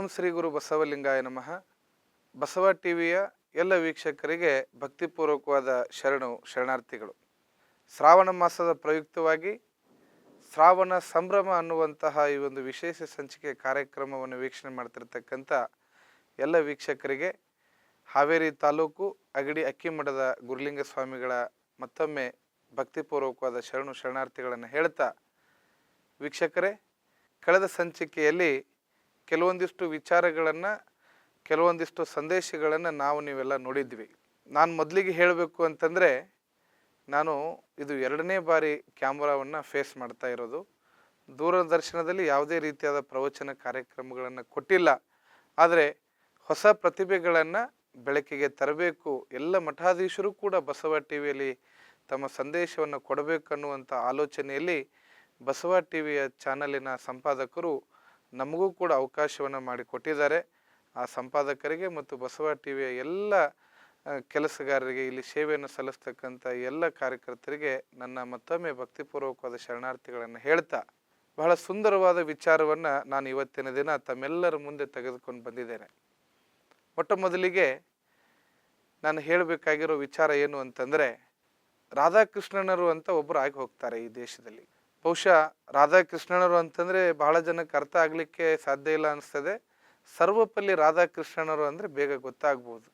ಓಂ ಶ್ರೀ ಗುರು ಬಸವಲಿಂಗಾಯ ನಮಃ. ಬಸವ ಟಿವಿಯ ಎಲ್ಲ ವೀಕ್ಷಕರಿಗೆ ಭಕ್ತಿಪೂರ್ವಕವಾದ ಶರಣು, ಶರಣಾರ್ಥಿಗಳು. ಶ್ರಾವಣ ಮಾಸದ ಪ್ರಯುಕ್ತವಾಗಿ ಶ್ರಾವಣ ಸಂಭ್ರಮ ಅನ್ನುವಂತಹ ಈ ಒಂದು ವಿಶೇಷ ಸಂಚಿಕೆ ಕಾರ್ಯಕ್ರಮವನ್ನು ವೀಕ್ಷಣೆ ಮಾಡ್ತಿರ್ತಕ್ಕಂಥ ಎಲ್ಲ ವೀಕ್ಷಕರಿಗೆ ಹಾವೇರಿ ತಾಲೂಕು ಅಗಡಿ ಅಕ್ಕಿಮಠದ ಗುರುಲಿಂಗ ಸ್ವಾಮಿಗಳ ಮತ್ತೊಮ್ಮೆ ಭಕ್ತಿಪೂರ್ವಕವಾದ ಶರಣು, ಶರಣಾರ್ಥಿಗಳನ್ನು ಹೇಳ್ತಾ ವೀಕ್ಷಕರೇ, ಕಳೆದ ಸಂಚಿಕೆಯಲ್ಲಿ ಕೆಲವೊಂದಿಷ್ಟು ವಿಚಾರಗಳನ್ನು, ಕೆಲವೊಂದಿಷ್ಟು ಸಂದೇಶಗಳನ್ನು ನಾವು ನೀವೆಲ್ಲ ನೋಡಿದ್ವಿ. ನಾನು ಮೊದಲಿಗೆ ಹೇಳಬೇಕು ಅಂತಂದರೆ, ನಾನು ಇದು ಎರಡನೇ ಬಾರಿ ಕ್ಯಾಮ್ರಾವನ್ನು ಫೇಸ್ ಮಾಡ್ತಾ ಇರೋದು. ದೂರದರ್ಶನದಲ್ಲಿ ಯಾವುದೇ ರೀತಿಯಾದ ಪ್ರವಚನ ಕಾರ್ಯಕ್ರಮಗಳನ್ನು ಕೊಟ್ಟಿಲ್ಲ. ಆದರೆ ಹೊಸ ಪ್ರತಿಭೆಗಳನ್ನು ಬೆಳಕಿಗೆ ತರಬೇಕು, ಎಲ್ಲ ಮಠಾಧೀಶರು ಕೂಡ ಬಸವ ಟಿ ವಿಯಲ್ಲಿ ತಮ್ಮ ಸಂದೇಶವನ್ನು ಕೊಡಬೇಕನ್ನುವಂಥ ಆಲೋಚನೆಯಲ್ಲಿ ಬಸವ ಟಿ ವಿಯ ಚಾನಲಿನ ಸಂಪಾದಕರು ನಮಗೂ ಕೂಡ ಅವಕಾಶವನ್ನು ಮಾಡಿಕೊಟ್ಟಿದ್ದಾರೆ ಆ ಸಂಪಾದಕರಿಗೆ ಮತ್ತು ಬಸವ ಟಿ ವಿಯ ಎಲ್ಲ ಕೆಲಸಗಾರರಿಗೆ ಇಲ್ಲಿ ಸೇವೆಯನ್ನು ಸಲ್ಲಿಸ್ತಕ್ಕಂಥ ಎಲ್ಲ ಕಾರ್ಯಕರ್ತರಿಗೆ ನನ್ನ ಮತ್ತೊಮ್ಮೆ ಭಕ್ತಿಪೂರ್ವಕವಾದ ಶರಣಾರ್ಥಿಗಳನ್ನು ಹೇಳ್ತಾ, ಬಹಳ ಸುಂದರವಾದ ವಿಚಾರವನ್ನು ನಾನು ಇವತ್ತಿನ ದಿನ ತಮ್ಮೆಲ್ಲರ ಮುಂದೆ ತೆಗೆದುಕೊಂಡು ಬಂದಿದ್ದೇನೆ. ಮೊಟ್ಟ ಮೊದಲಿಗೆ ನಾನು ಹೇಳಬೇಕಾಗಿರೋ ವಿಚಾರ ಏನು ಅಂತಂದರೆ, ರಾಧಾಕೃಷ್ಣನರು ಅಂತ ಒಬ್ಬರು ಆಗಿ ಹೋಗ್ತಾರೆ ಈ ದೇಶದಲ್ಲಿ. ಬಹುಶಃ ರಾಧಾಕೃಷ್ಣನವರು ಅಂತಂದರೆ ಬಹಳ ಜನಕ್ಕೆ ಅರ್ಥ ಆಗಲಿಕ್ಕೆ ಸಾಧ್ಯ ಇಲ್ಲ ಅನಿಸ್ತದೆ. ಸರ್ವಪಲ್ಲಿ ರಾಧಾಕೃಷ್ಣನವರು ಅಂದರೆ ಬೇಗ ಗೊತ್ತಾಗ್ಬೋದು.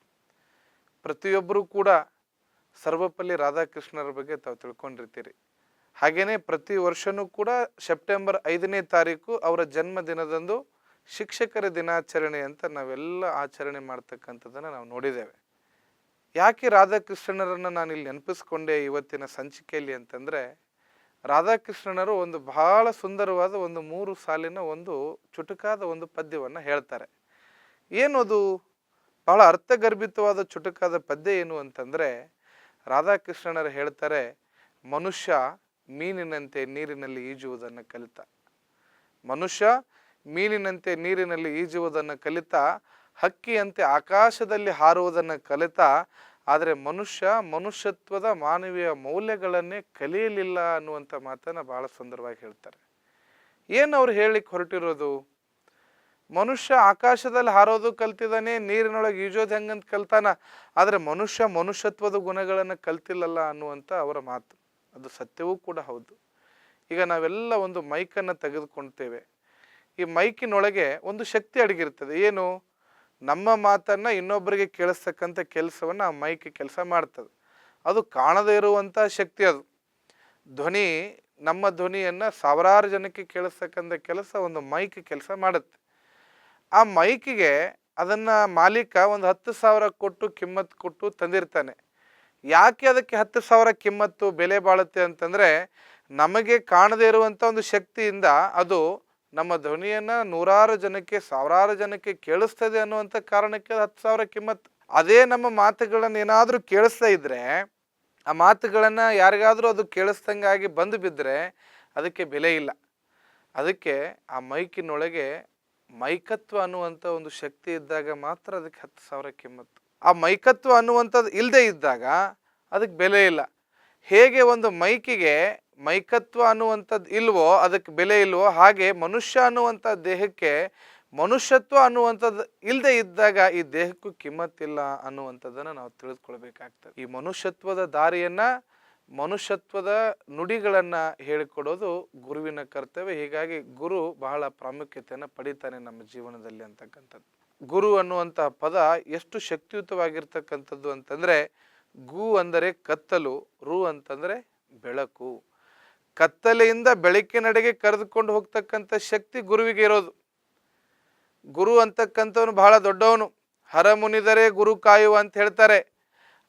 ಪ್ರತಿಯೊಬ್ಬರೂ ಕೂಡ ಸರ್ವಪಲ್ಲಿ ರಾಧಾಕೃಷ್ಣರ ಬಗ್ಗೆ ತಾವು ತಿಳ್ಕೊಂಡಿರ್ತೀರಿ. ಹಾಗೆಯೇ ಪ್ರತಿ ವರ್ಷವೂ ಕೂಡ ಸೆಪ್ಟೆಂಬರ್ ಐದನೇ ತಾರೀಕು ಅವರ ಜನ್ಮದಿನದಂದು ಶಿಕ್ಷಕರ ದಿನಾಚರಣೆ ಅಂತ ನಾವೆಲ್ಲ ಆಚರಣೆ ಮಾಡ್ತಕ್ಕಂಥದ್ದನ್ನು ನಾವು ನೋಡಿದ್ದೇವೆ. ಯಾಕೆ ರಾಧಾಕೃಷ್ಣನರನ್ನು ನಾನು ಇಲ್ಲಿ ನೆನಪಿಸ್ಕೊಂಡೆ ಇವತ್ತಿನ ಸಂಚಿಕೆಯಲ್ಲಿ ಅಂತಂದರೆ ರಾಧಾಕೃಷ್ಣನರು ಒಂದು ಬಹಳ ಸುಂದರವಾದ ಒಂದು ಮೂರು ಸಾಲಿನ ಒಂದು ಚುಟುಕಾದ ಒಂದು ಪದ್ಯವನ್ನು ಹೇಳ್ತಾರೆ. ಏನು ಅದು ಬಹಳ ಅರ್ಥಗರ್ಭಿತವಾದ ಚುಟುಕಾದ ಪದ್ಯ ಏನು ಅಂತಂದರೆ, ರಾಧಾಕೃಷ್ಣನರು ಹೇಳ್ತಾರೆ, ಮನುಷ್ಯ ಮೀನಿನಂತೆ ನೀರಿನಲ್ಲಿ ಈಜುವುದನ್ನು ಕಲಿತ. ಮನುಷ್ಯ ಮೀನಿನಂತೆ ನೀರಿನಲ್ಲಿ ಈಜುವುದನ್ನು ಕಲಿತ, ಹಕ್ಕಿಯಂತೆ ಆಕಾಶದಲ್ಲಿ ಹಾರುವುದನ್ನು ಕಲಿತ ಆದರೆ ಮನುಷ್ಯ ಮನುಷ್ಯತ್ವದ ಮಾನವೀಯ ಮೌಲ್ಯಗಳನ್ನೇ ಕಲಿಯಲಿಲ್ಲ ಅನ್ನುವಂಥ ಮಾತನ್ನು ಭಾಳ ಸುಂದರವಾಗಿ ಹೇಳ್ತಾರೆ. ಏನು ಅವ್ರು ಹೇಳಿಕ್ಕೆ ಹೊರಟಿರೋದು? ಮನುಷ್ಯ ಆಕಾಶದಲ್ಲಿ ಹಾರೋದು ಕಲ್ತಿದ್ದಾನೆ, ನೀರಿನೊಳಗೆ ಈಜೋದು ಹೆಂಗಂತ ಕಲ್ತಾನ, ಆದರೆ ಮನುಷ್ಯ ಮನುಷ್ಯತ್ವದ ಗುಣಗಳನ್ನು ಕಲ್ತಿಲ್ಲಲ್ಲ ಅನ್ನುವಂಥ ಅವರ ಮಾತು. ಅದು ಸತ್ಯವೂ ಕೂಡ ಹೌದು. ಈಗ ನಾವೆಲ್ಲ ಒಂದು ಮೈಕನ್ನು ತೆಗೆದುಕೊಳ್ತೇವೆ ಈ ಮೈಕಿನೊಳಗೆ ಒಂದು ಶಕ್ತಿ ಅಡಗಿರ್ತದೆ. ಏನು? ನಮ್ಮ ಮಾತನ್ನು ಇನ್ನೊಬ್ಬರಿಗೆ ಕೇಳಿಸ್ತಕ್ಕಂಥ ಕೆಲಸವನ್ನು ಮೈಕ್ ಕೆಲಸ ಮಾಡ್ತದೆ. ಅದು ಕಾಣದೇ ಇರುವಂಥ ಶಕ್ತಿ ಅದು. ಧ್ವನಿ, ನಮ್ಮ ಧ್ವನಿಯನ್ನು ಸಾವಿರಾರು ಜನಕ್ಕೆ ಕೇಳಿಸ್ತಕ್ಕಂಥ ಕೆಲಸ ಒಂದು ಮೈಕ್ ಕೆಲಸ ಮಾಡುತ್ತೆ. ಆ ಮೈಕಿಗೆ ಅದನ್ನು ಮಾಲೀಕ ಒಂದು ಹತ್ತು ಸಾವಿರ ಕೊಟ್ಟು ಕಿಮ್ಮತ್ತು ಕೊಟ್ಟು ತಂದಿರ್ತಾನೆ. ಯಾಕೆ ಅದಕ್ಕೆ ಹತ್ತು ಸಾವಿರ ಕಿಮ್ಮತ್ತು ಬೆಲೆ ಬಾಳುತ್ತೆ ಅಂತಂದರೆ ನಮಗೆ ಕಾಣದೇ ಇರುವಂಥ ಒಂದು ಶಕ್ತಿಯಿಂದ ಅದು ನಮ್ಮ ಧ್ವನಿಯನ್ನು ನೂರಾರು ಜನಕ್ಕೆ, ಸಾವಿರಾರು ಜನಕ್ಕೆ ಕೇಳಿಸ್ತದೆ ಅನ್ನುವಂಥ ಕಾರಣಕ್ಕೆ ಹತ್ತು ಸಾವಿರ ಕಿಮ್ಮತ್ತು. ಅದೇ ನಮ್ಮ ಮಾತುಗಳನ್ನು ಏನಾದರೂ ಕೇಳಿಸ್ತಾ ಇದ್ದರೆ ಆ ಮಾತುಗಳನ್ನು ಯಾರಿಗಾದರೂ ಅದು ಕೇಳಿಸ್ದಂಗಾಗಿ ಬಂದು ಬಿದ್ದರೆ ಅದಕ್ಕೆ ಬೆಲೆ ಇಲ್ಲ. ಅದಕ್ಕೆ ಆ ಮೈಕಿನೊಳಗೆ ಮೈಕತ್ವ ಅನ್ನುವಂಥ ಒಂದು ಶಕ್ತಿ ಇದ್ದಾಗ ಮಾತ್ರ ಅದಕ್ಕೆ ಹತ್ತು ಸಾವಿರ ಕಿಮ್ಮತ್ತು. ಆ ಮೈಕತ್ವ ಅನ್ನುವಂಥದ್ದು ಇಲ್ಲದೆ ಇದ್ದಾಗ ಅದಕ್ಕೆ ಬೆಲೆ ಇಲ್ಲ. ಹೇಗೆ ಒಂದು ಮೈಕಿಗೆ ಮೈಕತ್ವ ಅನ್ನುವಂಥದ್ದು ಇಲ್ವೋ, ಅದಕ್ಕೆ ಬೆಲೆ ಇಲ್ವೋ, ಹಾಗೆ ಮನುಷ್ಯ ಅನ್ನುವಂಥ ದೇಹಕ್ಕೆ ಮನುಷ್ಯತ್ವ ಅನ್ನುವಂಥದ್ದು ಇಲ್ಲದೆ ಇದ್ದಾಗ ಈ ದೇಹಕ್ಕೂ ಕಿಮ್ಮತ್ತಿಲ್ಲ ಅನ್ನುವಂಥದ್ದನ್ನು ನಾವು ತಿಳಿದುಕೊಳ್ಬೇಕಾಗ್ತದೆ. ಈ ಮನುಷ್ಯತ್ವದ ದಾರಿಯನ್ನು, ಮನುಷ್ಯತ್ವದ ನುಡಿಗಳನ್ನು ಹೇಳಿಕೊಡೋದು ಗುರುವಿನ ಕರ್ತವ್ಯ. ಹೀಗಾಗಿ ಗುರು ಬಹಳ ಪ್ರಾಮುಖ್ಯತೆಯನ್ನು ಪಡಿತಾನೆ ನಮ್ಮ ಜೀವನದಲ್ಲಿ ಅಂತಕ್ಕಂಥದ್ದು. ಗುರು ಅನ್ನುವಂತಹ ಪದ ಎಷ್ಟು ಶಕ್ತಿಯುತವಾಗಿರ್ತಕ್ಕಂಥದ್ದು ಅಂತಂದರೆ ಗು ಅಂದರೆ ಕತ್ತಲು, ರು ಅಂತಂದರೆ ಬೆಳಕು. ಕತ್ತಲೆಯಿಂದ ಬೆಳಕಿನಡೆಗೆ ಕರೆದುಕೊಂಡು ಹೋಗ್ತಕ್ಕಂಥ ಶಕ್ತಿ ಗುರುವಿಗೆ ಇರೋದು. ಗುರು ಅಂತಕ್ಕಂಥವನು ಬಹಳ ದೊಡ್ಡವನು. ಹರ ಮುನಿದರೆ ಗುರು ಕಾಯುವ ಅಂತ ಹೇಳ್ತಾರೆ.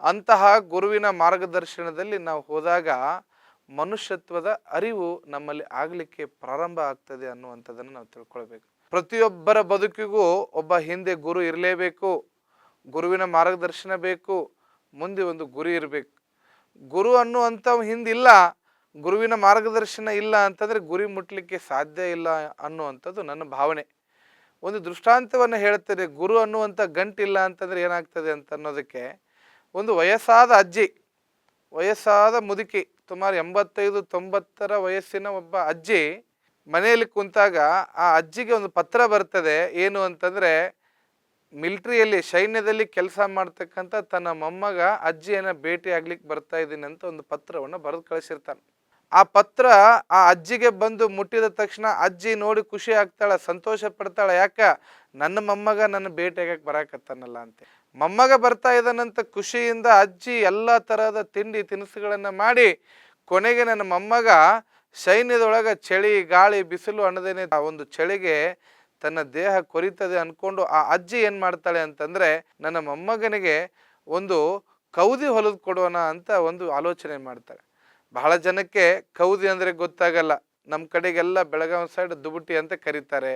ಅಂತಹ ಗುರುವಿನ ಮಾರ್ಗದರ್ಶನದಲ್ಲಿ ನಾವು ಹೋದಾಗ ಮನುಷ್ಯತ್ವದ ಅರಿವು ನಮ್ಮಲ್ಲಿ ಆಗಲಿಕ್ಕೆ ಪ್ರಾರಂಭ ಆಗ್ತದೆ ಅನ್ನುವಂಥದ್ದನ್ನು ನಾವು ತಿಳ್ಕೊಳ್ಬೇಕು. ಪ್ರತಿಯೊಬ್ಬರ ಬದುಕಿಗೂ ಒಬ್ಬ ಹಿಂದೆ ಗುರು ಇರಲೇಬೇಕು. ಗುರುವಿನ ಮಾರ್ಗದರ್ಶನ ಬೇಕು. ಮುಂದೆ ಒಂದು ಗುರಿ ಇರಬೇಕು. ಗುರು ಅನ್ನುವಂಥವ್ ಹಿಂದಿಲ್ಲ, ಗುರುವಿನ ಮಾರ್ಗದರ್ಶನ ಇಲ್ಲ ಅಂತಂದರೆ ಗುರಿ ಮುಟ್ಲಿಕ್ಕೆ ಸಾಧ್ಯ ಇಲ್ಲ ಅನ್ನುವಂಥದ್ದು ನನ್ನ ಭಾವನೆ. ಒಂದು ದೃಷ್ಟಾಂತವನ್ನು ಹೇಳ್ತೇನೆ ಗುರು ಅನ್ನುವಂಥ ಗಂಟಿಲ್ಲ ಅಂತಂದರೆ ಏನಾಗ್ತದೆ ಅಂತ ಅನ್ನೋದಕ್ಕೆ ಒಂದು ವಯಸ್ಸಾದ ಅಜ್ಜಿ, ವಯಸ್ಸಾದ ಮುದುಕಿ, ಸುಮಾರು ಎಂಬತ್ತೈದು, ತೊಂಬತ್ತರ ವಯಸ್ಸಿನ ಒಬ್ಬ ಅಜ್ಜಿ ಮನೆಯಲ್ಲಿ ಕುಂತಾಗ ಆ ಅಜ್ಜಿಗೆ ಒಂದು ಪತ್ರ ಬರ್ತದೆ, ಏನು ಅಂತಂದ್ರೆ ಮಿಲಿಟ್ರಿಯಲ್ಲಿ ಸೈನ್ಯದಲ್ಲಿ ಕೆಲಸ ಮಾಡ್ತಕ್ಕಂಥ ತನ್ನ ಮೊಮ್ಮಗ ಅಜ್ಜಿಯನ್ನು ಭೇಟಿ ಆಗ್ಲಿಕ್ಕೆ ಬರ್ತಾ ಇದ್ದೀನಿ ಅಂತ ಒಂದು ಪತ್ರವನ್ನು ಬರೆದು ಕಳಿಸಿರ್ತಾನೆ. ಆ ಪತ್ರ ಆ ಅಜ್ಜಿಗೆ ಬಂದು ಮುಟ್ಟಿದ ತಕ್ಷಣ ಅಜ್ಜಿ ನೋಡಿ ಖುಷಿ ಆಗ್ತಾಳ, ಸಂತೋಷ ಪಡ್ತಾಳ, ಯಾಕ? ನನ್ನ ಮೊಮ್ಮಗ ನನ್ನ ಭೇಟಿಯಾಗಕ್ಕೆ ಬರಾಕತ್ತಾನಲ್ಲ ಅಂತ. ಮೊಮ್ಮಗ ಬರ್ತಾ ಇದ್ದಾನಂತ ಖುಷಿಯಿಂದ ಅಜ್ಜಿ ಎಲ್ಲ ತರಹದ ತಿಂಡಿ ತಿನಿಸುಗಳನ್ನು ಮಾಡಿ, ಕೊನೆಗೆ ನನ್ನ ಮೊಮ್ಮಗ ಸೈನ್ಯದೊಳಗ ಚಳಿ, ಗಾಳಿ, ಬಿಸಿಲು ಅನ್ನದೇನೆ ಒಂದು ಚಳಿಗೆ ತನ್ನ ದೇಹ ಕೊರಿತದೆ ಅಂದ್ಕೊಂಡು ಆ ಅಜ್ಜಿ ಏನು ಮಾಡ್ತಾಳೆ ಅಂತಂದರೆ, ನನ್ನ ಮೊಮ್ಮಗನಿಗೆ ಒಂದು ಕೌದಿ ಹೊಲದು ಕೊಡೋಣ ಅಂತ ಒಂದು ಆಲೋಚನೆ ಮಾಡ್ತಾಳೆ ಬಹಳ ಜನಕ್ಕೆ ಕೌದಿ ಅಂದ್ರೆ ಗೊತ್ತಾಗಲ್ಲ. ನಮ್ಮ ಕಡೆಗೆಲ್ಲ ಬೆಳಗಾವಿ ಸೈಡ್ ದುಬುಟಿ ಅಂತ ಕರೀತಾರೆ.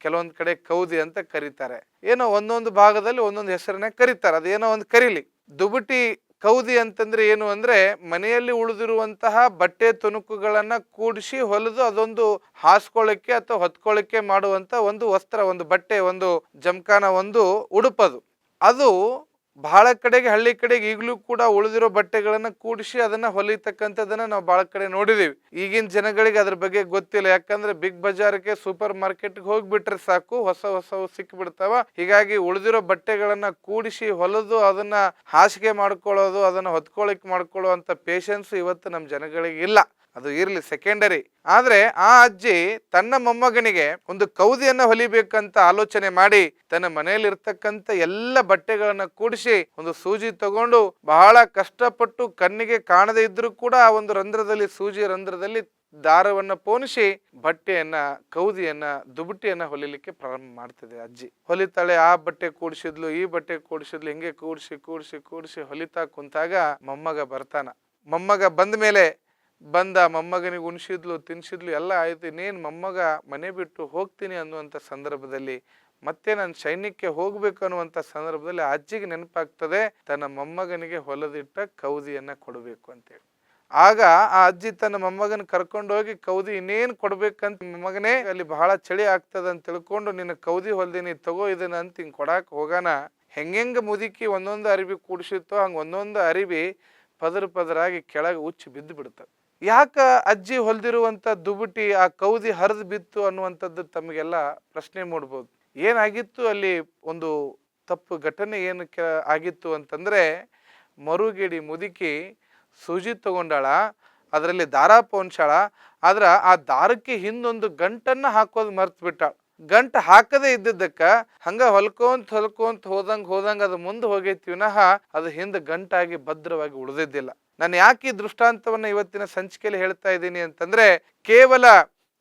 ಕೆಲವೊಂದು ಕಡೆ ಕೌದಿ ಅಂತ ಕರೀತಾರೆ. ಏನೋ ಒಂದೊಂದು ಭಾಗದಲ್ಲಿ ಒಂದೊಂದು ಹೆಸರನ್ನ ಕರೀತಾರೆ. ಅದೇನೋ ಒಂದು ಕರೀಲಿ. ದುಬುಟಿ ಕೌದಿ ಅಂತಂದ್ರೆ ಏನು ಅಂದ್ರೆ ಮನೆಯಲ್ಲಿ ಉಳಿದಿರುವಂತಹ ಬಟ್ಟೆ ತುಣುಕುಗಳನ್ನ ಕೂಡಿಸಿ ಹೊಲಿದು ಅದೊಂದು ಹಾಸ್ಕೊಳ್ಳಿಕ್ಕೆ ಅಥವಾ ಹೊತ್ಕೊಳ್ಳಿಕ್ಕೆ ಮಾಡುವಂತ ಒಂದು ವಸ್ತ್ರ, ಒಂದು ಬಟ್ಟೆ, ಒಂದು ಜಮಖಾನ ಒಂದು ಉಡುಪದು. ಅದು ಬಹಳ ಕಡೆಗೆ ಹಳ್ಳಿ ಕಡೆಗೆ ಈಗಲೂ ಕೂಡ ಉಳಿದಿರೋ ಬಟ್ಟೆಗಳನ್ನ ಕೂಡಿಸಿ ಅದನ್ನ ಹೊಲಿತಕ್ಕಂಥದ್ದನ್ನ ನಾವು ಬಹಳ ಕಡೆ ನೋಡಿದೀವಿ. ಈಗಿನ ಜನಗಳಿಗೆ ಅದ್ರ ಬಗ್ಗೆ ಗೊತ್ತಿಲ್ಲ. ಯಾಕಂದ್ರೆ ಬಿಗ್ ಬಜಾರ್ಗೆ ಸೂಪರ್ ಮಾರ್ಕೆಟ್ಗೆ ಹೋಗ್ಬಿಟ್ರೆ ಸಾಕು, ಹೊಸ ಹೊಸವು ಸಿಕ್ಬಿಡ್ತಾವ. ಹೀಗಾಗಿ ಉಳಿದಿರೋ ಬಟ್ಟೆಗಳನ್ನ ಕೂಡಿಸಿ ಹೊಲದು ಅದನ್ನ ಹಾಸಿಗೆ ಮಾಡ್ಕೊಳ್ಳೋದು, ಅದನ್ನ ಹೊತ್ಕೊಳಕ್ ಮಾಡ್ಕೊಳ್ಳುವಂತ ಪೇಶನ್ಸ್ ಇವತ್ತು ನಮ್ಮ ಜನಗಳಿಗೆ ಇಲ್ಲ. ಅದು ಇರಲಿ ಸೆಕೆಂಡರಿ ಆದ್ರೆ ಆ ಅಜ್ಜಿ ತನ್ನ ಮೊಮ್ಮಗನಿಗೆ ಒಂದು ಕೌದಿಯನ್ನ ಹೊಲಿಬೇಕಂತ ಆಲೋಚನೆ ಮಾಡಿ ತನ್ನ ಮನೆಯಲ್ಲಿ ಇರ್ತಕ್ಕಂಥ ಎಲ್ಲ ಬಟ್ಟೆಗಳನ್ನ ಕೂಡಿಸಿ ಒಂದು ಸೂಜಿ ತಗೊಂಡು ಬಹಳ ಕಷ್ಟಪಟ್ಟು ಕಣ್ಣಿಗೆ ಕಾಣದೇ ಇದ್ರೂ ಕೂಡ ಆ ಒಂದು ರಂಧ್ರದಲ್ಲಿ, ಸೂಜಿ ರಂಧ್ರದಲ್ಲಿ ದಾರವನ್ನ ಪೋಣಿಸಿ ಬಟ್ಟೆಯನ್ನ, ಕೌದಿಯನ್ನ ದುಬುಟಿಯನ್ನ ಹೊಲಿಲಿಕ್ಕೆ ಪ್ರಾರಂಭ ಮಾಡ್ತಿದೆ ಅಜ್ಜಿ. ಹೊಲಿತಾಳೆ ಆ ಬಟ್ಟೆ ಕೂಡಿಸಿದ್ಲು, ಈ ಬಟ್ಟೆ ಕೂಡಿಸಿದ್ಲು, ಹಿಂಗೆ ಕೂಡಿಸಿ ಕೂಡಿಸಿ ಕೂಡಿಸಿ ಹೊಲಿತಾ ಕುಂತಾಗ ಮೊಮ್ಮಗ ಬರ್ತಾನ. ಮೊಮ್ಮಗ ಬಂದ ಮೇಲೆ ಬಂದ ಮೊಮ್ಮಗನಿಗೆ ಉಣಿಸಿದ್ಲು, ತಿನ್ಸಿದ್ಲು, ಎಲ್ಲ ಆಯ್ತು. ಇನ್ನೇನು ಮೊಮ್ಮಗ ಮನೆ ಬಿಟ್ಟು ಹೋಗ್ತೀನಿ ಅನ್ನುವಂಥ ಸಂದರ್ಭದಲ್ಲಿ ಮತ್ತೆ ನಾನು ಸೈನ್ಯಕ್ಕೆ ಹೋಗ್ಬೇಕು ಅನ್ನುವಂಥ ಸಂದರ್ಭದಲ್ಲಿ ಅಜ್ಜಿಗೆ ನೆನಪಾಗ್ತದೆ, ತನ್ನ ಮೊಮ್ಮಗನಿಗೆ ಹೊಲದಿಟ್ಟ ಕೌದಿಯನ್ನು ಕೊಡಬೇಕು ಅಂತೇಳಿ. ಆಗ ಆ ಅಜ್ಜಿ ತನ್ನ ಮೊಮ್ಮಗನ ಕರ್ಕೊಂಡು ಹೋಗಿ ಕೌದಿ ಇನ್ನೇನು ಕೊಡ್ಬೇಕಂತ ಮೊಮ್ಮಗನೇ ಅಲ್ಲಿ ಬಹಳ ಚಳಿ ಆಗ್ತದ ಅಂತ ತಿಳ್ಕೊಂಡು, ನಿನ್ನ ಕೌದಿ ಹೊಲ್ದಿನಿ ತಗೋ ಇದನ್ನ ಅಂತ ಹಿಂಗೆ ಕೊಡಾಕ್ ಹೋಗೋಣ ಹೆಂಗೆಂಗೆ ಮುದುಕಿ ಒಂದೊಂದು ಅರಿವಿ ಕೂಡಿಸಿತ್ತೋ ಹಂಗೆ ಒಂದೊಂದು ಅರಿವಿ ಪದರ ಪದರಾಗಿ ಕೆಳಗೆ ಉಚ್ಚಿ ಬಿದ್ದು ಬಿಡ್ತದೆ ಯಾಕ ಅಜ್ಜಿ ಹೊಲ್ದಿರುವಂತ ದುಬುಟಿ ಆ ಕೌದಿ ಹರಿದು ಬಿತ್ತು ಅನ್ನುವಂಥದ್ದು ತಮಗೆಲ್ಲ ಪ್ರಶ್ನೆ ಮೂಡ್ಬೋದು. ಏನಾಗಿತ್ತು ಅಲ್ಲಿ ಒಂದು ತಪ್ಪು ಘಟನೆ ಏನಕ್ಕೆ ಆಗಿತ್ತು ಅಂತಂದ್ರೆ, ಮರುಗಿಡಿ ಮುದುಕಿ ಸೂಜಿ ತಗೊಂಡಾಳ, ಅದರಲ್ಲಿ ದಾರ ಪೋನ್ಸಾಳ ಆದ್ರೆ ಆ ದಾರಕ್ಕೆ ಹಿಂದೊಂದು ಗಂಟನ್ನ ಹಾಕೋದು ಮರ್ತು ಬಿಟ್ಟಾಳ. ಗಂಟು ಹಾಕದೇ ಇದ್ದಿದ್ದಕ್ಕ ಹಂಗ ಹೊಲ್ಕೊಂತ ಹೊಲ್ಕೊಂತ ಹೋದಂಗ ಹೋದಂಗ ಅದು ಮುಂದೆ ಹೋಗೈತಿ ವಿನಃ ಅದು ಹಿಂದೆ ಗಂಟಾಗಿ ಭದ್ರವಾಗಿ ಉಳಿದಿದ್ದಿಲ್ಲ. ನಾನು ಯಾಕೆ ಈ ದೃಷ್ಟಾಂತವನ್ನು ಇವತ್ತಿನ ಸಂಚಿಕೆಯಲ್ಲಿ ಹೇಳ್ತಾ ಇದ್ದೀನಿ ಅಂತಂದ್ರೆ ಕೇವಲ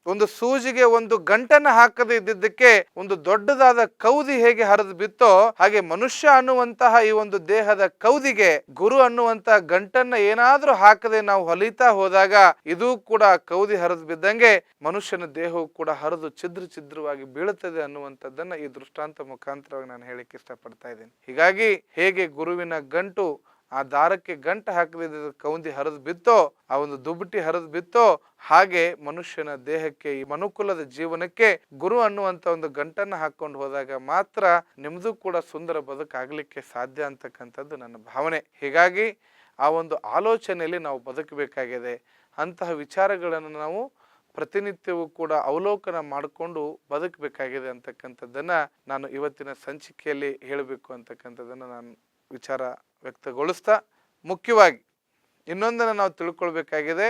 ಒಂದು ಸೂಜಿಗೆ ಒಂದು ಗಂಟನ್ನು ಹಾಕದೇ ಇದ್ದಿದ್ದಕ್ಕೆ ಒಂದು ದೊಡ್ಡದಾದ ಕೌದಿ ಹೇಗೆ ಹರಿದು ಬಿತ್ತೋ ಹಾಗೆ ಮನುಷ್ಯ ಅನ್ನುವಂತಹ ಈ ಒಂದು ದೇಹದ ಕೌದಿಗೆ ಗುರು ಅನ್ನುವಂತಹ ಗಂಟನ್ನ ಏನಾದ್ರೂ ಹಾಕದೆ ನಾವು ಹೊಲಿತಾ ಹೋದಾಗ ಇದು ಕೂಡ ಕೌದಿ ಹರಿದು ಬಿದ್ದಂಗೆ ಮನುಷ್ಯನ ದೇಹವು ಕೂಡ ಹರಿದು ಛಿದ್ರ ಛಿದ್ರವಾಗಿ ಬೀಳುತ್ತದೆ ಅನ್ನುವಂಥದ್ದನ್ನ ಈ ದೃಷ್ಟಾಂತ ಮುಖಾಂತರವಾಗಿ ನಾನು ಹೇಳಿಕ್ಕೆ ಇಷ್ಟಪಡ್ತಾ ಇದ್ದೀನಿ. ಹೀಗಾಗಿ ಹೇಗೆ ಗುರುವಿನ ಗಂಟು ಆ ದಾರಕ್ಕೆ ಗಂಟು ಹಾಕದಿದ್ದ ಕೌಂದಿ ಹರಿದು ಬಿತ್ತೋ, ಆ ಒಂದು ದುಬಟ್ಟಿ ಹರಿದು ಬಿತ್ತೋ, ಹಾಗೆ ಮನುಷ್ಯನ ದೇಹಕ್ಕೆ, ಈ ಮನುಕುಲದ ಜೀವನಕ್ಕೆ ಗುರು ಅನ್ನುವಂತ ಒಂದು ಗಂಟನ್ನ ಹಾಕೊಂಡು ಹೋದಾಗ ಮಾತ್ರ ನಿಮ್ದು ಕೂಡ ಸುಂದರ ಬದುಕಾಗಲಿಕ್ಕೆ ಸಾಧ್ಯ ಅಂತಕ್ಕಂಥದ್ದು ನನ್ನ ಭಾವನೆ. ಹೀಗಾಗಿ ಆ ಒಂದು ಆಲೋಚನೆಯಲ್ಲಿ ನಾವು ಬದುಕಬೇಕಾಗಿದೆ. ಅಂತಹ ವಿಚಾರಗಳನ್ನು ನಾವು ಪ್ರತಿನಿತ್ಯವೂ ಕೂಡ ಅವಲೋಕನ ಮಾಡಿಕೊಂಡು ಬದುಕಬೇಕಾಗಿದೆ ಅಂತಕ್ಕಂಥದ್ದನ್ನ ನಾನು ಇವತ್ತಿನ ಸಂಚಿಕೆಯಲ್ಲಿ ಹೇಳಬೇಕು ಅಂತಕ್ಕಂಥದ್ದನ್ನು ನಾನು ವಿಚಾರ ವ್ಯಕ್ತಗೊಳಿಸ್ತಾ ಮುಖ್ಯವಾಗಿ ಇನ್ನೊಂದನ್ನು ನಾವು ತಿಳ್ಕೊಳ್ಬೇಕಾಗಿದೆ.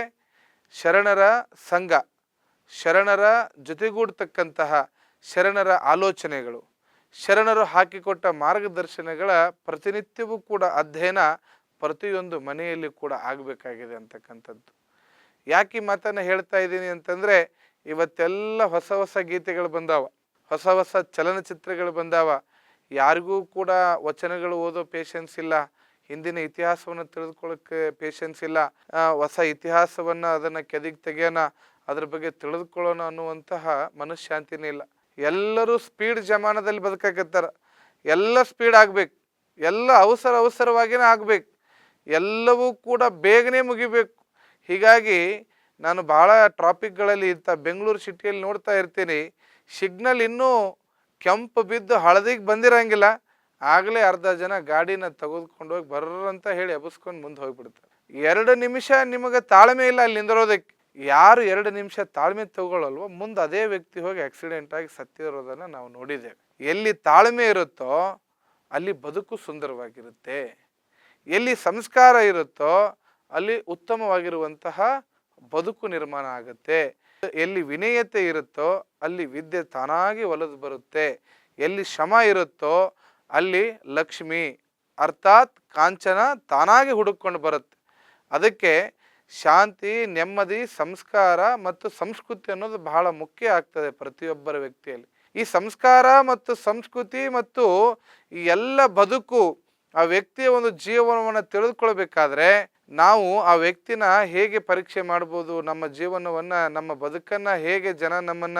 ಶರಣರ ಸಂಘ, ಶರಣರ ಜೊತೆಗೂಡ್ತಕ್ಕಂತಹ ಶರಣರ ಆಲೋಚನೆಗಳು, ಶರಣರು ಹಾಕಿಕೊಟ್ಟ ಮಾರ್ಗದರ್ಶನಗಳ ಪ್ರತಿನಿತ್ಯವೂ ಕೂಡ ಅಧ್ಯಯನ ಪ್ರತಿಯೊಂದು ಮನೆಯಲ್ಲಿ ಕೂಡ ಆಗಬೇಕಾಗಿದೆ ಅಂತಕ್ಕಂಥದ್ದು. ಯಾಕೆ ಮಾತನ್ನು ಹೇಳ್ತಾ ಇದ್ದೀನಿ ಅಂತಂದರೆ, ಇವತ್ತೆಲ್ಲ ಹೊಸ ಹೊಸ ಗೀತೆಗಳು ಬಂದಾವ, ಹೊಸ ಹೊಸ ಚಲನಚಿತ್ರಗಳು ಬಂದಾವ. ಯಾರಿಗೂ ಕೂಡ ವಚನಗಳು ಓದೋ ಪೇಷನ್ಸ್ ಇಲ್ಲ. ಹಿಂದಿನ ಇತಿಹಾಸವನ್ನು ತಿಳಿದುಕೊಳ್ಳೋಕೆ ಪೇಷನ್ಸ್ ಇಲ್ಲ. ಹೊಸ ಇತಿಹಾಸವನ್ನು ಅದನ್ನು ಕೆದಿಗೆ ತೆಗೆಯೋಣ, ಅದ್ರ ಬಗ್ಗೆ ತಿಳಿದುಕೊಳ್ಳೋಣ ಅನ್ನುವಂತಹ ಮನಃಶಾಂತಿನೇ ಇಲ್ಲ. ಎಲ್ಲರೂ ಸ್ಪೀಡ್ ಜಮಾನದಲ್ಲಿ ಬದುಕಾಕತ್ತಾರ. ಎಲ್ಲ ಸ್ಪೀಡ್ ಆಗ್ಬೇಕು. ಎಲ್ಲ ಅವಸರ ಅವಸರವಾಗಿನೇ ಆಗ್ಬೇಕು. ಎಲ್ಲವೂ ಕೂಡ ಬೇಗನೆ ಮುಗಿಬೇಕು. ಹೀಗಾಗಿ ನಾನು ಭಾಳ ಟ್ರಾಫಿಕ್ಗಳಲ್ಲಿ ಇಂಥ ಬೆಂಗಳೂರು ಸಿಟಿಯಲ್ಲಿ ನೋಡ್ತಾ ಇರ್ತೀನಿ. ಸಿಗ್ನಲ್ ಇನ್ನೂ ಕೆಂಪು ಬಿದ್ದು ಹಳದಿಗೆ ಬಂದಿರಂಗಿಲ್ಲ. ಆಗಲೇ ಅರ್ಧ ಜನ ಗಾಡಿನ ತೆಗೆದುಕೊಂಡು ಹೋಗಿ ಬರ್ರಂತ ಹೇಳಿ ಎಬ್ಸ್ಕೊಂಡು ಮುಂದೆ ಹೋಗಿಬಿಡ್ತಾರೆ ಎರಡು ನಿಮಿಷ ನಿಮಗೆ ತಾಳ್ಮೆ ಇಲ್ಲ ಅಲ್ಲಿ ನಿಂದಿರೋದಕ್ಕೆ. ಯಾರು ಎರಡು ನಿಮಿಷ ತಾಳ್ಮೆ ತಗೊಳ್ಳಲ್ವೋ, ಮುಂದೆ ಅದೇ ವ್ಯಕ್ತಿ ಹೋಗಿ ಆಕ್ಸಿಡೆಂಟ್ ಆಗಿ ಸತ್ತಿರೋದನ್ನು ನಾವು ನೋಡಿದ್ದೇವೆ. ಎಲ್ಲಿ ತಾಳ್ಮೆ ಇರುತ್ತೋ, ಅಲ್ಲಿ ಬದುಕು ಸುಂದರವಾಗಿರುತ್ತೆ. ಎಲ್ಲಿ ಸಂಸ್ಕಾರ ಇರುತ್ತೋ, ಅಲ್ಲಿ ಉತ್ತಮವಾಗಿರುವಂತಹ ಬದುಕು ನಿರ್ಮಾಣ ಆಗುತ್ತೆ. ಎಲ್ಲಿ ವಿನಯತೆ ಇರುತ್ತೋ, ಅಲ್ಲಿ ವಿದ್ಯೆ ತಾನಾಗಿ ಒಲದು ಬರುತ್ತೆ. ಎಲ್ಲಿ ಶ್ರಮ ಇರುತ್ತೋ ಅಲ್ಲಿ ಲಕ್ಷ್ಮಿ ಅರ್ಥಾತ್ ಕಾಂಚನ ತಾನಾಗಿ ಹುಡುಕೊಂಡು ಬರುತ್ತೆ. ಅದಕ್ಕೆ ಶಾಂತಿ, ನೆಮ್ಮದಿ, ಸಂಸ್ಕಾರ ಮತ್ತು ಸಂಸ್ಕೃತಿ ಅನ್ನೋದು ಬಹಳ ಮುಖ್ಯ ಆಗ್ತದೆ ಪ್ರತಿಯೊಬ್ಬರ ವ್ಯಕ್ತಿಯಲ್ಲಿ. ಈ ಸಂಸ್ಕಾರ ಮತ್ತು ಸಂಸ್ಕೃತಿ ಮತ್ತು ಈ ಎಲ್ಲ ಬದುಕು ಆ ವ್ಯಕ್ತಿಯ ಒಂದು ಜೀವನವನ್ನು ತಿಳಿದುಕೊಳ್ಬೇಕಾದ್ರೆ ನಾವು ಆ ವ್ಯಕ್ತಿನ ಹೇಗೆ ಪರೀಕ್ಷೆ ಮಾಡ್ಬೋದು, ನಮ್ಮ ಜೀವನವನ್ನ, ನಮ್ಮ ಬದುಕನ್ನ ಹೇಗೆ ಜನ ನಮ್ಮನ್ನ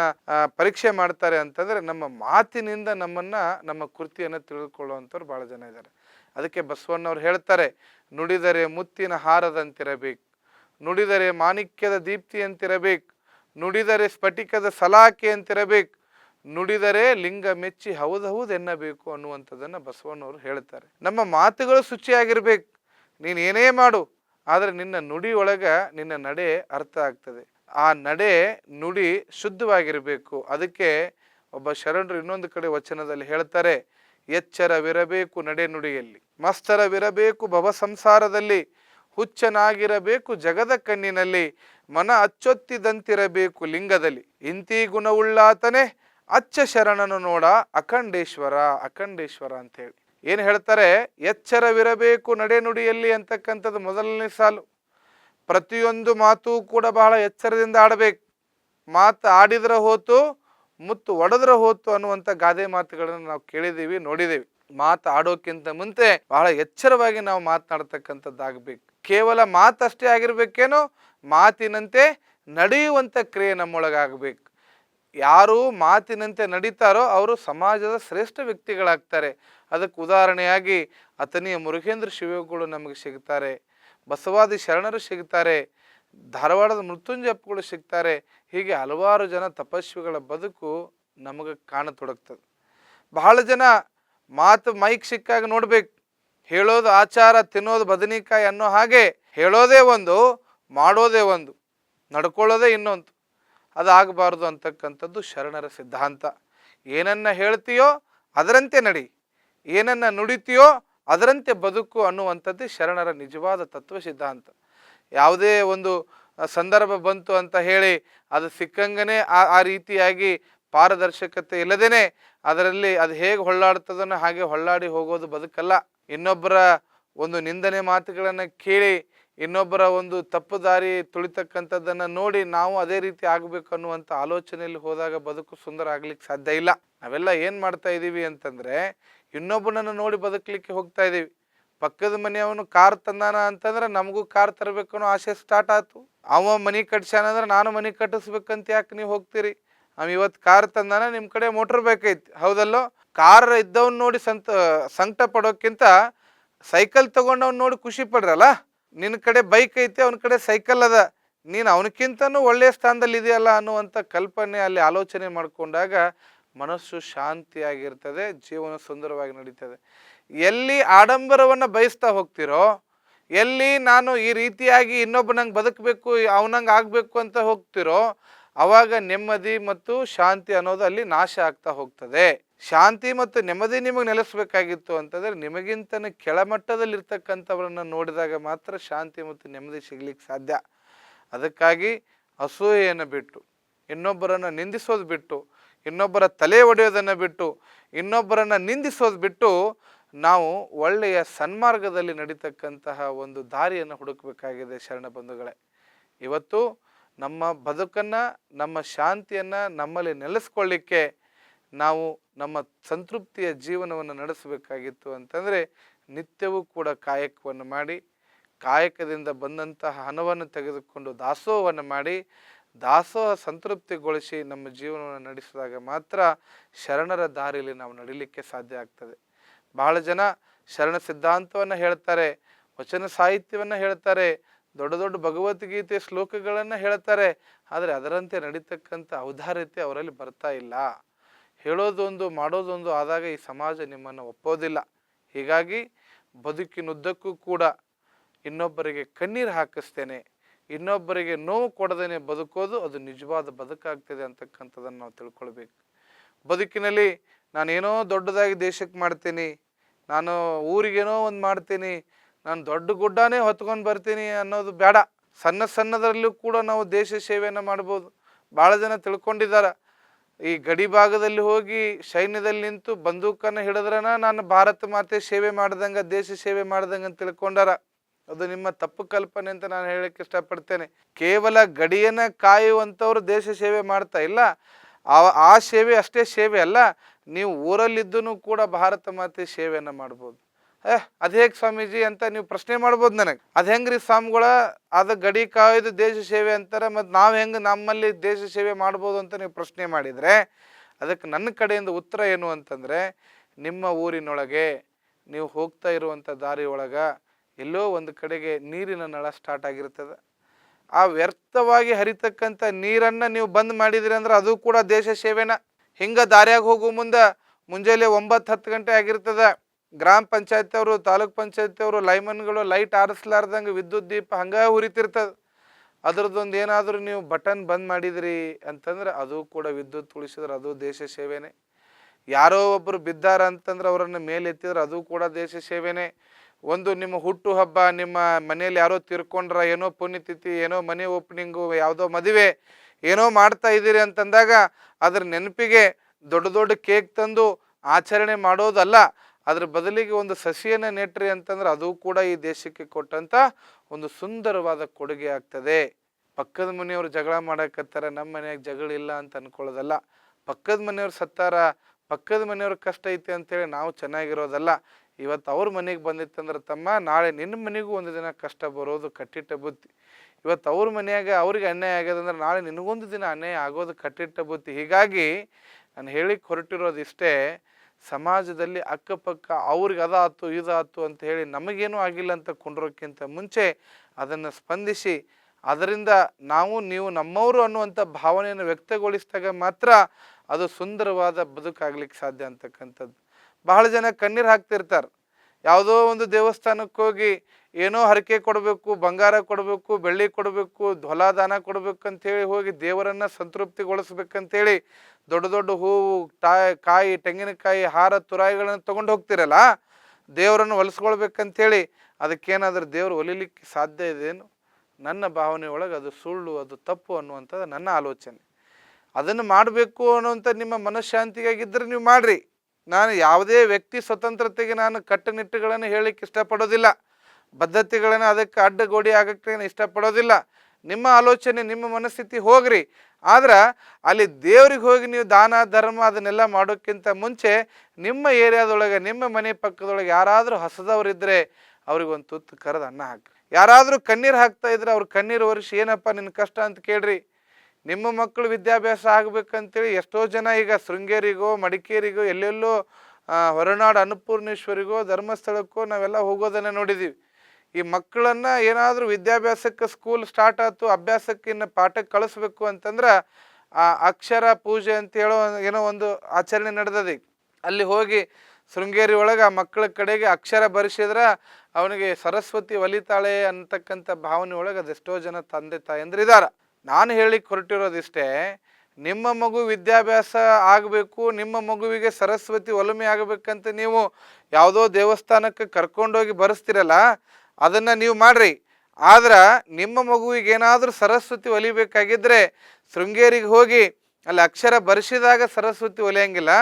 ಪರೀಕ್ಷೆ ಮಾಡ್ತಾರೆ ಅಂತಂದ್ರೆ ನಮ್ಮ ಮಾತಿನಿಂದ ನಮ್ಮನ್ನ, ನಮ್ಮ ಕೃತಿಯನ್ನು ತಿಳಿದುಕೊಳ್ಳುವಂಥವ್ರು ಬಹಳ ಜನ ಇದ್ದಾರೆ. ಅದಕ್ಕೆ ಬಸವಣ್ಣವ್ರು ಹೇಳ್ತಾರೆ, ನುಡಿದರೆ ಮುತ್ತಿನ ಹಾರದಂತಿರಬೇಕು, ನುಡಿದರೆ ಮಾಣಿಕ್ಯದ ದೀಪ್ತಿಯಂತಿರಬೇಕು, ನುಡಿದರೆ ಸ್ಫಟಿಕದ ಸಲಾಕೆ ಅಂತಿರಬೇಕು ನುಡಿದರೆ ಲಿಂಗ ಮೆಚ್ಚಿ ಹೌದೌದು ಎನ್ನಬೇಕು ಅನ್ನುವಂಥದ್ದನ್ನು ಬಸವಣ್ಣವರು ಹೇಳ್ತಾರೆ. ನಮ್ಮ ಮಾತುಗಳು ಶುಚಿಯಾಗಿರ್ಬೇಕು. ನೀನು ಏನೇ ಮಾಡು, ಆದರೆ ನಿನ್ನ ನುಡಿ ಒಳಗ ನಿನ್ನ ನಡೆ ಅರ್ಥ ಆಗ್ತದೆ. ಆ ನಡೆ, ನುಡಿ ಶುದ್ಧವಾಗಿರಬೇಕು. ಅದಕ್ಕೆ ಒಬ್ಬ ಶರಣರು ಇನ್ನೊಂದು ಕಡೆ ವಚನದಲ್ಲಿ ಹೇಳ್ತಾರೆ, ಎಚ್ಚರವಿರಬೇಕು ನಡೆ ನುಡಿಯಲ್ಲಿ. ಮಸ್ತರವಿರಬೇಕು ಭವ ಸಂಸಾರದಲ್ಲಿ. ಹುಚ್ಚನಾಗಿರಬೇಕು ಜಗದ ಕಣ್ಣಿನಲ್ಲಿ. ಮನ ಅಚ್ಚೊತ್ತಿದಂತಿರಬೇಕು ಲಿಂಗದಲ್ಲಿ. ಇಂತಿ ಗುಣವುಳ್ಳಾತನೇ ಅಚ್ಚ ಶರಣನು ನೋಡ ಅಖಂಡೇಶ್ವರ ಅಖಂಡೇಶ್ವರ ಅಂತೇಳಿ. ಏನು ಹೇಳ್ತಾರೆ? ಎಚ್ಚರವಿರಬೇಕು ನಡೆನುಡಿಯಲ್ಲಿ ಅಂತಕ್ಕಂಥದ್ದು ಮೊದಲನೇ ಸಾಲು. ಪ್ರತಿಯೊಂದು ಮಾತು ಕೂಡ ಬಹಳ ಎಚ್ಚರದಿಂದ ಆಡಬೇಕು. ಮಾತು ಆಡಿದ್ರೆ ಹೋತು, ಮುತ್ತು ಒಡೆದ್ರೆ ಹೋತು ಅನ್ನುವಂಥ ಗಾದೆ ಮಾತುಗಳನ್ನು ನಾವು ಕೇಳಿದ್ದೀವಿ, ನೋಡಿದ್ದೀವಿ. ಮಾತು ಆಡೋಕ್ಕಿಂತ ಮುಂಚೆ ಬಹಳ ಎಚ್ಚರವಾಗಿ ನಾವು ಮಾತನಾಡ್ತಕ್ಕಂಥದ್ದಾಗಬೇಕು. ಕೇವಲ ಮಾತಷ್ಟೇ ಆಗಿರ್ಬೇಕೇನೋ? ಮಾತಿನಂತೆ ನಡೆಯುವಂಥ ಕ್ರಿಯೆ ನಮ್ಮೊಳಗಾಗಬೇಕು. ಯಾರು ಮಾತಿನಂತೆ ನಡೀತಾರೋ ಅವರು ಸಮಾಜದ ಶ್ರೇಷ್ಠ ವ್ಯಕ್ತಿಗಳಾಗ್ತಾರೆ. ಅದಕ್ಕೆ ಉದಾಹರಣೆಯಾಗಿ ಅತನಿಯ ಮುರುಘೇಂದ್ರ ಶಿವಗಳು ನಮಗೆ ಸಿಗ್ತಾರೆ. ಬಸವಾದಿ ಶರಣರು ಸಿಗ್ತಾರೆ. ಧಾರವಾಡದ ಮೃತ್ಯುಂಜಪ್ಪಗಳು ಸಿಗ್ತಾರೆ. ಹೀಗೆ ಹಲವಾರು ಜನ ತಪಸ್ವಿಗಳ ಬದುಕು ನಮಗೆ ಕಾಣತೊಡಗ್ತದೆ. ಬಹಳ ಜನ ಮಾತು ಮೈಕ್ ಸಿಕ್ಕಾಗ ನೋಡ್ಬೇಕು. ಹೇಳೋದು ಆಚಾರ, ತಿನ್ನೋದು ಬದನಿಕಾಯಿ ಅನ್ನೋ ಹಾಗೆ ಹೇಳೋದೇ ಒಂದು, ಮಾಡೋದೇ ಒಂದು, ನಡ್ಕೊಳ್ಳೋದೇ ಇನ್ನೊಂದು. ಅದಾಗಬಾರ್ದು ಅಂತಕ್ಕಂಥದ್ದು ಶರಣರ ಸಿದ್ಧಾಂತ. ಏನನ್ನ ಹೇಳ್ತೀಯೋ ಅದರಂತೆ ನಡಿ. ಏನನ್ನ ನುಡಿತೀಯೋ ಅದರಂತೆ ಬದುಕು ಅನ್ನುವಂಥದ್ದೇ ಶರಣರ ನಿಜವಾದ ತತ್ವ ಸಿದ್ಧಾಂತ. ಯಾವುದೇ ಒಂದು ಸಂದರ್ಭ ಬಂತು ಅಂತ ಹೇಳಿ ಅದು ಸಿಕ್ಕಂಗನೇ ಆ ರೀತಿಯಾಗಿ ಪಾರದರ್ಶಕತೆ ಇಲ್ಲದೇನೆ ಅದರಲ್ಲಿ ಅದು ಹೇಗೆ ಹೊಳ್ಳಾಡ್ತದನೋ ಹಾಗೆ ಹೊಳ್ಳಾಡಿ ಹೋಗೋದು ಬದುಕಲ್ಲ. ಇನ್ನೊಬ್ಬರ ಒಂದು ನಿಂದನೆ ಮಾತುಗಳನ್ನು ಕೇಳಿ ಇನ್ನೊಬ್ಬರ ಒಂದು ತಪ್ಪು ದಾರಿ ತುಳಿತಕ್ಕಂಥದ್ದನ್ನು ನೋಡಿ ನಾವು ಅದೇ ರೀತಿ ಆಗಬೇಕು ಅನ್ನುವಂಥ ಆಲೋಚನೆಯಲ್ಲಿ ಹೋದಾಗ ಬದುಕು ಸುಂದರ ಆಗ್ಲಿಕ್ಕೆ ಸಾಧ್ಯ ಇಲ್ಲ. ನಾವೆಲ್ಲ ಏನು ಮಾಡ್ತಾ ಇದ್ದೀವಿ ಅಂತಂದ್ರೆ ಇನ್ನೊಬ್ಬನನ್ನು ನೋಡಿ ಬದುಕಲಿಕ್ಕೆ ಹೋಗ್ತಾ ಇದ್ದೀವಿ ಪಕ್ಕದ ಮನೆಯವನು ಕಾರ್ ತಂದಾನ ಅಂತಂದ್ರೆ ನಮಗೂ ಕಾರ್ ತರಬೇಕು ಅನ್ನೋ ಆಸೆ ಸ್ಟಾರ್ಟ್ ಆಯ್ತು. ಅವ ಮನೆ ಕಟ್ಸ್ಯಾನ ಅಂದ್ರೆ ನಾನು ಮನೆ ಕಟ್ಟಿಸ್ಬೇಕಂತ ಯಾಕೆ ನೀವು ಹೋಗ್ತೀರಿ? ಅವ ಇವತ್ತು ಕಾರ್ ತಂದಾನ ನಿಮ್ಮ ಕಡೆ ಮೋಟ್ರ್ ಬೇಕೈತಿ ಹೌದಲ್ಲೋ? ಕಾರ್ ಇದ್ದವನ್ ನೋಡಿ ಸಂತ, ಸಂಕಟ ಪಡೋಕ್ಕಿಂತ ಸೈಕಲ್ ತಗೊಂಡವ್ನ ನೋಡಿ ಖುಷಿ ಪಡ್ರಲ್ಲ? ನಿನ್ನ ಕಡೆ ಬೈಕ್ ಐತಿ, ಅವನ ಕಡೆ ಸೈಕಲ್ ಅದ. ನೀನು ಅವನಕ್ಕಿಂತನೂ ಒಳ್ಳೆಯ ಸ್ಥಾನದಲ್ಲಿ ಇದೆಯಲ್ಲ ಅನ್ನುವಂಥ ಕಲ್ಪನೆ ಅಲ್ಲಿ ಆಲೋಚನೆ ಮಾಡಿಕೊಂಡಾಗ ಮನಸ್ಸು ಶಾಂತಿಯಾಗಿರ್ತದೆ, ಜೀವನ ಸುಂದರವಾಗಿ ನಡೀತದೆ. ಎಲ್ಲಿ ಆಡಂಬರವನ್ನು ಬಯಸ್ತಾ ಹೋಗ್ತಿರೋ, ಎಲ್ಲಿ ನಾನು ಈ ರೀತಿಯಾಗಿ ಇನ್ನೊಬ್ಬನಂಗೆ ಬದುಕಬೇಕು ಅವನಂಗೆ ಆಗಬೇಕು ಅಂತ ಹೋಗ್ತಿರೋ, ಅವಾಗ ನೆಮ್ಮದಿ ಮತ್ತು ಶಾಂತಿ ಅನ್ನೋದು ಅಲ್ಲಿ ನಾಶ ಆಗ್ತಾ ಹೋಗ್ತದೆ. ಶಾಂತಿ ಮತ್ತು ನೆಮ್ಮದಿ ನಿಮಗೆ ನೆಲೆಸಬೇಕಾಗಿತ್ತು ಅಂತಂದ್ರೆ ನಿಮಗಿಂತ ಕೆಳಮಟ್ಟದಲ್ಲಿ ಇರ್ತಕ್ಕಂಥವ್ರನ್ನ ನೋಡಿದಾಗ ಮಾತ್ರ ಶಾಂತಿ ಮತ್ತು ನೆಮ್ಮದಿ ಸಿಗ್ಲಿಕ್ಕೆ ಸಾಧ್ಯ. ಅದಕ್ಕಾಗಿ ಅಸೂಯೆಯನ್ನು ಬಿಟ್ಟು, ಇನ್ನೊಬ್ಬರನ್ನು ನಿಂದಿಸೋದು ಬಿಟ್ಟು, ಇನ್ನೊಬ್ಬರ ತಲೆ ಒಡೆಯೋದನ್ನು ಬಿಟ್ಟು, ಇನ್ನೊಬ್ಬರನ್ನು ನಿಂದಿಸೋದು ಬಿಟ್ಟು ನಾವು ಒಳ್ಳೆಯ ಸನ್ಮಾರ್ಗದಲ್ಲಿ ನಡೀತಕ್ಕಂತಹ ಒಂದು ದಾರಿಯನ್ನು ಹುಡುಕಬೇಕಾಗಿದೆ ಶರಣ ಬಂಧುಗಳೇ. ಇವತ್ತು ನಮ್ಮ ಬದುಕನ್ನು, ನಮ್ಮ ಶಾಂತಿಯನ್ನು ನಮ್ಮಲ್ಲಿ ನೆಲೆಸ್ಕೊಳ್ಳಿಕ್ಕೆ ನಾವು ನಮ್ಮ ಸಂತೃಪ್ತಿಯ ಜೀವನವನ್ನು ನಡೆಸಬೇಕಾಗಿತ್ತು ಅಂತಂದರೆ ನಿತ್ಯವೂ ಕೂಡ ಕಾಯಕವನ್ನು ಮಾಡಿ, ಕಾಯಕದಿಂದ ಬಂದಂತಹ ಹಣವನ್ನು ತೆಗೆದುಕೊಂಡು ದಾಸೋಹವನ್ನು ಮಾಡಿ, ದಾಸೋಹ ಸಂತೃಪ್ತಿಗೊಳಿಸಿ ನಮ್ಮ ಜೀವನವನ್ನು ನಡೆಸಿದಾಗ ಮಾತ್ರ ಶರಣರ ದಾರಿಯಲ್ಲಿ ನಾವು ನಡಿಲಿಕ್ಕೆ ಸಾಧ್ಯ ಆಗ್ತದೆ. ಬಹಳ ಜನ ಶರಣ ಸಿದ್ಧಾಂತವನ್ನು ಹೇಳ್ತಾರೆ, ವಚನ ಸಾಹಿತ್ಯವನ್ನು ಹೇಳ್ತಾರೆ, ದೊಡ್ಡ ದೊಡ್ಡ ಭಗವದ್ಗೀತೆ ಶ್ಲೋಕಗಳನ್ನು ಹೇಳ್ತಾರೆ, ಆದರೆ ಅದರಂತೆ ನಡೀತಕ್ಕಂಥ ಔದಾರ್ಯತೆ ಅವರಲ್ಲಿ ಬರ್ತಾ ಇಲ್ಲ. ಹೇಳೋದೊಂದು, ಮಾಡೋದೊಂದು ಆದಾಗ ಈ ಸಮಾಜ ನಿಮ್ಮನ್ನು ಒಪ್ಪೋದಿಲ್ಲ. ಹೀಗಾಗಿ ಬದುಕಿನುದ್ದಕ್ಕೂ ಕೂಡ ಇನ್ನೊಬ್ಬರಿಗೆ ಕಣ್ಣೀರು ಹಾಕಿಸ್ತೇನೆ. ಇನ್ನೊಬ್ಬರಿಗೆ ನೋವು ಕೊಡದೇನೆ ಬದುಕೋದು ಅದು ನಿಜವಾದ ಬದುಕಾಗ್ತದೆ ಅಂತಕ್ಕಂಥದ್ದನ್ನು ನಾವು ತಿಳ್ಕೊಳ್ಬೇಕು. ಬದುಕಿನಲ್ಲಿ ನಾನೇನೋ ದೊಡ್ಡದಾಗಿ ದೇಶಕ್ಕೆ ಮಾಡ್ತೀನಿ, ನಾನು ಊರಿಗೇನೋ ಒಂದು ಮಾಡ್ತೀನಿ, ನಾನು ದೊಡ್ಡ ಗುಡ್ಡನೇ ಹೊತ್ಕೊಂಡು ಬರ್ತೀನಿ ಅನ್ನೋದು ಬೇಡ. ಸಣ್ಣ ಸಣ್ಣದರಲ್ಲೂ ಕೂಡ ನಾವು ದೇಶ ಸೇವೆಯನ್ನು ಮಾಡ್ಬೋದು. ಭಾಳ ಜನ ತಿಳ್ಕೊಂಡಿದ್ದಾರೆ. ಈ ಗಡಿ ಭಾಗದಲ್ಲಿ ಹೋಗಿ ಸೈನ್ಯದಲ್ಲಿ ನಿಂತು ಬಂದೂಕನ್ನು ಹಿಡಿದ್ರನ ನಾನು ಭಾರತ ಮಾತೆ ಸೇವೆ ಮಾಡ್ದಂಗೆ, ದೇಶ ಸೇವೆ ಮಾಡ್ದಂಗೆ ಅಂತ ತಿಳ್ಕೊಂಡಾರ. ಅದು ನಿಮ್ಮ ತಪ್ಪು ಕಲ್ಪನೆ ಅಂತ ನಾನು ಹೇಳಕ್ಕೆ ಇಷ್ಟಪಡ್ತೇನೆ. ಕೇವಲ ಗಡಿಯನ್ನ ಕಾಯುವಂಥವ್ರು ದೇಶ ಸೇವೆ ಮಾಡ್ತಾ ಇಲ್ಲ. ಆ ಸೇವೆ ಅಷ್ಟೇ ಸೇವೆ ಅಲ್ಲ, ನೀವು ಊರಲ್ಲಿದ್ದೂ ಕೂಡ ಭಾರತ ಮಾತೆ ಸೇವೆಯನ್ನು ಮಾಡ್ಬೋದು. ಏ, ಅದು ಹೇಗೆ ಸ್ವಾಮೀಜಿ ಅಂತ ನೀವು ಪ್ರಶ್ನೆ ಮಾಡ್ಬೋದು ನನಗೆ. ಅದು ಹೆಂಗ್ರಿ ಸ್ವಾಮಿಗಳ? ಅದು ಗಡಿ ಕಾಯ್ದು ದೇಶ ಸೇವೆ ಅಂತಾರೆ, ಮತ್ತು ನಾವು ಹೆಂಗೆ ನಮ್ಮಲ್ಲಿ ದೇಶ ಸೇವೆ ಮಾಡ್ಬೋದು ಅಂತ ನೀವು ಪ್ರಶ್ನೆ ಮಾಡಿದರೆ ಅದಕ್ಕೆ ನನ್ನ ಕಡೆಯಿಂದ ಉತ್ತರ ಏನು ಅಂತಂದರೆ, ನಿಮ್ಮ ಊರಿನೊಳಗೆ ನೀವು ಹೋಗ್ತಾ ಇರುವಂಥ ದಾರಿ ಒಳಗೆ ಎಲ್ಲೋ ಒಂದು ಕಡೆಗೆ ನೀರಿನ ನಳ ಸ್ಟಾರ್ಟ್ ಆಗಿರ್ತದೆ. ಆ ವ್ಯರ್ಥವಾಗಿ ಹರಿತಕ್ಕಂಥ ನೀರನ್ನು ನೀವು ಬಂದ್ ಮಾಡಿದಿರಿ ಅಂದ್ರೆ ಅದು ಕೂಡ ದೇಶ ಸೇವೆನ. ಹಿಂಗೆ ದಾರಿಯಾಗ ಹೋಗೋ ಮುಂದೆ ಮುಂಜಾನೆ ಒಂಬತ್ತು ಹತ್ತು ಗಂಟೆ ಆಗಿರ್ತದೆ. ಗ್ರಾಮ ಪಂಚಾಯತ್ ಅವರು ತಾಲೂಕ್ ಪಂಚಾಯತ್ ಅವರು ಲೈಮನ್ಗಳು ಲೈಟ್ ಆರಿಸ್ಲಾರ್ದಂಗೆ ವಿದ್ಯುತ್ ದೀಪ ಹಂಗೆ ಉರಿತಿರ್ತದೆ. ಅದ್ರದ್ದೊಂದು ಏನಾದರೂ ನೀವು ಬಟನ್ ಬಂದ್ ಮಾಡಿದ್ರಿ ಅಂತಂದ್ರೆ ಅದು ಕೂಡ ವಿದ್ಯುತ್ ಉಳಿಸಿದ್ರೆ ಅದು ದೇಶ ಸೇವೆನೇ. ಯಾರೋ ಒಬ್ಬರು ಬಿದ್ದಾರ ಅಂತಂದ್ರೆ ಅವರನ್ನು ಮೇಲೆ ಎತ್ತಿದ್ರೆ ಅದು ಕೂಡ ದೇಶ ಸೇವೆನೇ. ಒಂದು ನಿಮ್ಮ ಹುಟ್ಟು ಹಬ್ಬ, ನಿಮ್ಮ ಮನೆಯಲ್ಲಿ ಯಾರೋ ತಿರ್ಕೊಂಡ್ರ, ಏನೋ ಪುಣ್ಯತಿಥಿ, ಏನೋ ಮನೆ ಓಪನಿಂಗು, ಯಾವುದೋ ಮದುವೆ, ಏನೋ ಮಾಡ್ತಾ ಇದ್ದೀರಿ ಅಂತಂದಾಗ ಅದ್ರ ನೆನಪಿಗೆ ದೊಡ್ಡ ದೊಡ್ಡ ಕೇಕ್ ತಂದು ಆಚರಣೆ ಮಾಡೋದಲ್ಲ ಅದ್ರ ಬದಲಿಗೆ ಒಂದು ಸಸಿಯನ್ನು ನೆಟ್ರಿ ಅಂತಂದ್ರೆ ಅದು ಕೂಡ ಈ ದೇಶಕ್ಕೆ ಕೊಟ್ಟಂತ ಒಂದು ಸುಂದರವಾದ ಕೊಡುಗೆ ಆಗ್ತದೆ. ಪಕ್ಕದ ಮನೆಯವರು ಜಗಳ ಮಾಡಕತ್ತಾರ, ನಮ್ಮ ಮನೆಯಾಗ ಜಗಳ ಇಲ್ಲ ಅಂತ ಅನ್ಕೊಳ್ಳೋದಲ್ಲ. ಪಕ್ಕದ ಮನೆಯವ್ರು ಸತ್ತಾರ, ಪಕ್ಕದ ಮನೆಯವ್ರ ಕಷ್ಟ ಐತೆ ಅಂತೇಳಿ ನಾವು ಚೆನ್ನಾಗಿರೋದಲ್ಲ. ಇವತ್ತು ಅವ್ರ ಮನೆಗೆ ಬಂದಿತ್ತಂದ್ರೆ ತಮ್ಮ, ನಾಳೆ ನಿನ್ನ ಮನೆಗೂ ಒಂದು ದಿನ ಕಷ್ಟ ಬರೋದು ಕಟ್ಟಿಟ್ಟ ಬುತ್ತಿ. ಇವತ್ತು ಅವ್ರ ಮನೆಯಾಗ ಅವ್ರಿಗೆ ಅನ್ಯಾಯ ಆಗ್ಯದಂದ್ರೆ ನಾಳೆ ನಿನಗೊಂದು ದಿನ ಅನ್ಯಾಯ ಆಗೋದು ಕಟ್ಟಿಟ್ಟ ಬುತ್ತಿ. ಹೀಗಾಗಿ ನಾನು ಹೇಳಿಕ್ಕೆ ಹೊರಟಿರೋದು ಇಷ್ಟೇ ಸಮಾಜದಲ್ಲಿ ಅಕ್ಕಪಕ್ಕ ಅವ್ರಿಗೆ ಅದಾತು, ಇದಾತು ಅಂತ ಹೇಳಿ ನಮಗೇನೂ ಆಗಿಲ್ಲ ಅಂತ ಕುಂಡ್ರೋಕ್ಕಿಂತ ಮುಂಚೆ ಅದನ್ನು ಸ್ಪಂದಿಸಿ, ಅದರಿಂದ ನಾವು, ನೀವು ನಮ್ಮವರು ಅನ್ನುವಂಥ ಭಾವನೆಯನ್ನು ವ್ಯಕ್ತಗೊಳಿಸಿದಾಗ ಮಾತ್ರ ಅದು ಸುಂದರವಾದ ಬದುಕಾಗ್ಲಿಕ್ಕೆ ಸಾಧ್ಯ ಅಂತಕ್ಕಂಥದ್ದು. ಬಹಳ ಜನ ಕಣ್ಣೀರು ಹಾಕ್ತಿರ್ತಾರೆ. ಯಾವುದೋ ಒಂದು ದೇವಸ್ಥಾನಕ್ಕೆ ಹೋಗಿ ಏನೋ ಹರಕೆ ಕೊಡಬೇಕು, ಬಂಗಾರ ಕೊಡಬೇಕು, ಬೆಳ್ಳಿ ಕೊಡಬೇಕು ಹೊಲ ದಾನ ಕೊಡಬೇಕಂತೇಳಿ ಹೋಗಿ ದೇವರನ್ನು ಸಂತೃಪ್ತಿಗೊಳಿಸ್ಬೇಕಂತೇಳಿ ದೊಡ್ಡ ದೊಡ್ಡ ಹೂವು ಟಾಯ್ ಕಾಯಿ, ತೆಂಗಿನಕಾಯಿ, ಹಾರ, ತುರಾಯಿಗಳನ್ನು ತೊಗೊಂಡು ಹೋಗ್ತಿರಲ್ಲ, ದೇವರನ್ನು ಹೊಲಿಸ್ಕೊಳ್ಬೇಕಂತೇಳಿ ಅದಕ್ಕೇನಾದರೂ ದೇವರು ಹೊಲಿಲಿಕ್ಕೆ ಸಾಧ್ಯ ಇದೇನು? ನನ್ನ ಭಾವನೆ ಒಳಗೆ ಅದು ಸುಳ್ಳು, ಅದು ತಪ್ಪು ಅನ್ನುವಂಥದ್ದು ನನ್ನ ಆಲೋಚನೆ. ಅದನ್ನು ಮಾಡಬೇಕು ಅನ್ನುವಂಥ ನಿಮ್ಮ ಮನಃಶಾಂತಿಗಾಗಿದ್ದರೆ ನೀವು ಮಾಡಿರಿ. ನಾನು ಯಾವುದೇ ವ್ಯಕ್ತಿ ಸ್ವತಂತ್ರತೆಗೆ ನಾನು ಕಟ್ಟುನಿಟ್ಟುಗಳನ್ನು ಹೇಳಲಿಕ್ಕೆ ಇಷ್ಟಪಡೋದಿಲ್ಲ. ಬದ್ಧತೆಗಳನ್ನು ಅದಕ್ಕೆ ಅಡ್ಡಗೋಡಿ ಆಗಕ್ಕೆ ಇಷ್ಟಪಡೋದಿಲ್ಲ. ನಿಮ್ಮ ಆಲೋಚನೆ, ನಿಮ್ಮ ಮನಸ್ಥಿತಿ ಹೋಗ್ರಿ. ಆದ್ರೆ ಅಲ್ಲಿ ದೇವ್ರಿಗೆ ಹೋಗಿ ನೀವು ದಾನ, ಧರ್ಮ ಅದನ್ನೆಲ್ಲ ಮಾಡೋಕ್ಕಿಂತ ಮುಂಚೆ ನಿಮ್ಮ ಏರಿಯಾದೊಳಗೆ, ನಿಮ್ಮ ಮನೆ ಪಕ್ಕದೊಳಗೆ ಯಾರಾದರೂ ಹಸದವರಿದ್ದರೆ ಅವ್ರಿಗೆ ಒಂದು ತುತ್ತು ಕರೆದು ಅನ್ನ ಹಾಕ್ರಿ. ಯಾರಾದರೂ ಕಣ್ಣೀರು ಹಾಕ್ತಾ ಇದ್ರೆ ಅವ್ರ ಕಣ್ಣೀರು ಒರೆಸಿ, ಏನಪ್ಪ ನಿನ್ನ ಕಷ್ಟ ಅಂತ ಕೇಳ್ರಿ. ನಿಮ್ಮ ಮಕ್ಕಳು ವಿದ್ಯಾಭ್ಯಾಸ ಆಗ್ಬೇಕಂತೇಳಿ ಎಷ್ಟೋ ಜನ ಈಗ ಶೃಂಗೇರಿಗೋ, ಮಡಿಕೇರಿಗೋ, ಎಲ್ಲೆಲ್ಲೋ ಹೊರನಾಡು ಅನ್ನಪೂರ್ಣೇಶ್ವರಿಗೋ, ಧರ್ಮಸ್ಥಳಕ್ಕೋ ನಾವೆಲ್ಲ ಹೋಗೋದನ್ನ ನೋಡಿದ್ದೀವಿ ಈ ಮಕ್ಕಳನ್ನ ಏನಾದರೂ ವಿದ್ಯಾಭ್ಯಾಸಕ್ಕೆ ಸ್ಕೂಲ್ ಸ್ಟಾರ್ಟ್ ಆಯ್ತು, ಅಭ್ಯಾಸಕ್ಕೆ ಇನ್ನು ಪಾಠಕ್ಕೆ ಕಳಿಸ್ಬೇಕು ಅಂತಂದ್ರೆ ಆ ಅಕ್ಷರ ಪೂಜೆ ಅಂತ ಹೇಳೋ ಏನೋ ಒಂದು ಆಚರಣೆ ನಡೆದದೆ. ಅಲ್ಲಿ ಹೋಗಿ ಶೃಂಗೇರಿ ಒಳಗೆ ಆ ಮಕ್ಕಳ ಕಡೆಗೆ ಅಕ್ಷರ ಬರೆಸಿದ್ರೆ ಅವನಿಗೆ ಸರಸ್ವತಿ ಒಲಿತಾಳೆ ಅಂತಕ್ಕಂಥ ಭಾವನೆ ಒಳಗೆ ಅದೆಷ್ಟೋ ಜನ ತಂದೆ ತಾಯಂದ್ರಿದ್ದಾರೆ ನಾನು ಹೇಳಿಕ್ಕೆ ಹೊರಟಿರೋದಿಷ್ಟೇ, ನಿಮ್ಮ ಮಗು ವಿದ್ಯಾಭ್ಯಾಸ ಆಗಬೇಕು, ನಿಮ್ಮ ಮಗುವಿಗೆ ಸರಸ್ವತಿ ಒಲಮೆ ಆಗಬೇಕಂತ ನೀವು ಯಾವುದೋ ದೇವಸ್ಥಾನಕ್ಕೆ ಕರ್ಕೊಂಡೋಗಿ ಬರೆಸ್ತಿರಲ್ಲ ಅದನ್ನು ನೀವು ಮಾಡ್ರಿ. ಆದ್ರೆ ನಿಮ್ಮ ಮಗುವಿಗೆ ಏನಾದರೂ ಸರಸ್ವತಿ ಒಲಿಬೇಕಾಗಿದ್ದರೆ ಶೃಂಗೇರಿಗೆ ಹೋಗಿ ಅಲ್ಲಿ ಅಕ್ಷರ ಬರೆಸಿದಾಗ ಸರಸ್ವತಿ ಒಲಿಯಂಗಿಲ್ಲ.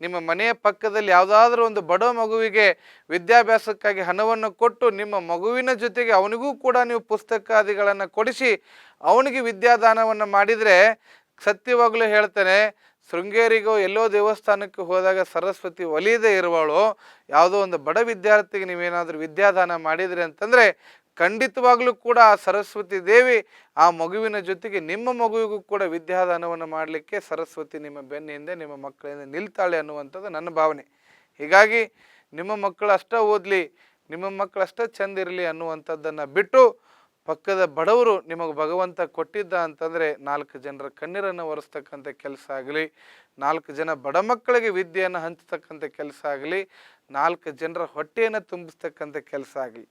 ನಿಮ್ಮ ಮನೆಯ ಪಕ್ಕದಲ್ಲಿ ಯಾವುದಾದ್ರೂ ಒಂದು ಬಡ ಮಗುವಿಗೆ ವಿದ್ಯಾಭ್ಯಾಸಕ್ಕಾಗಿ ಹಣವನ್ನು ಕೊಟ್ಟು ನಿಮ್ಮ ಮಗುವಿನ ಜೊತೆಗೆ ಅವನಿಗೂ ಕೂಡ ನೀವು ಪುಸ್ತಕಾದಿಗಳನ್ನು ಕೊಡಿಸಿ ಅವನಿಗೆ ವಿದ್ಯಾದಾನವನ್ನು ಮಾಡಿದರೆ ಸತ್ಯವಾಗಲೂ ಹೇಳ್ತೇನೆ ಶೃಂಗೇರಿಗೋ ಎಲ್ಲೋ ದೇವಸ್ಥಾನಕ್ಕೆ ಹೋದಾಗ ಸರಸ್ವತಿ ಒಲಿಯದೇ ಇರುವವಳು ಯಾವುದೋ ಒಂದು ಬಡ ವಿದ್ಯಾರ್ಥಿಗೆ ನೀವೇನಾದರೂ ವಿದ್ಯಾದಾನ ಮಾಡಿದ್ರಿ ಅಂತಂದರೆ ಖಂಡಿತವಾಗ್ಲೂ ಕೂಡ ಆ ಸರಸ್ವತಿ ದೇವಿ ಆ ಮಗುವಿನ ಜೊತೆಗೆ ನಿಮ್ಮ ಮಗುವಿಗೂ ಕೂಡ ವಿದ್ಯಾದಾನವನ್ನು ಮಾಡಲಿಕ್ಕೆ ಸರಸ್ವತಿ ನಿಮ್ಮ ಬೆನ್ನ ನಿಮ್ಮ ಮಕ್ಕಳಿಂದ ನಿಲ್ತಾಳೆ ಅನ್ನುವಂಥದ್ದು ನನ್ನ ಭಾವನೆ. ಹೀಗಾಗಿ ನಿಮ್ಮ ಮಕ್ಕಳು ಅಷ್ಟೇ ಓದಲಿ, ನಿಮ್ಮ ಮಕ್ಕಳು ಅಷ್ಟೇ ಚೆಂದಿರಲಿ ಇರಲಿ ಅನ್ನುವಂಥದ್ದನ್ನು ಬಿಟ್ಟು ಪಕ್ಕದ ಬಡವರು ನಿಮಗೆ ಭಗವಂತ ಕೊಟ್ಟಿದ್ದ ಅಂತಂದರೆ ನಾಲ್ಕು ಜನರ ಕಣ್ಣೀರನ್ನು ಒರೆಸ್ತಕ್ಕಂಥ ಕೆಲಸ ಆಗಲಿ, ನಾಲ್ಕು ಜನ ಬಡ ಮಕ್ಕಳಿಗೆ ವಿದ್ಯೆಯನ್ನು ಹಂಚತಕ್ಕಂಥ ಕೆಲಸ ಆಗಲಿ, ನಾಲ್ಕು ಜನರ ಹೊಟ್ಟೆಯನ್ನು ತುಂಬಿಸ್ತಕ್ಕಂಥ ಕೆಲಸ ಆಗಲಿ.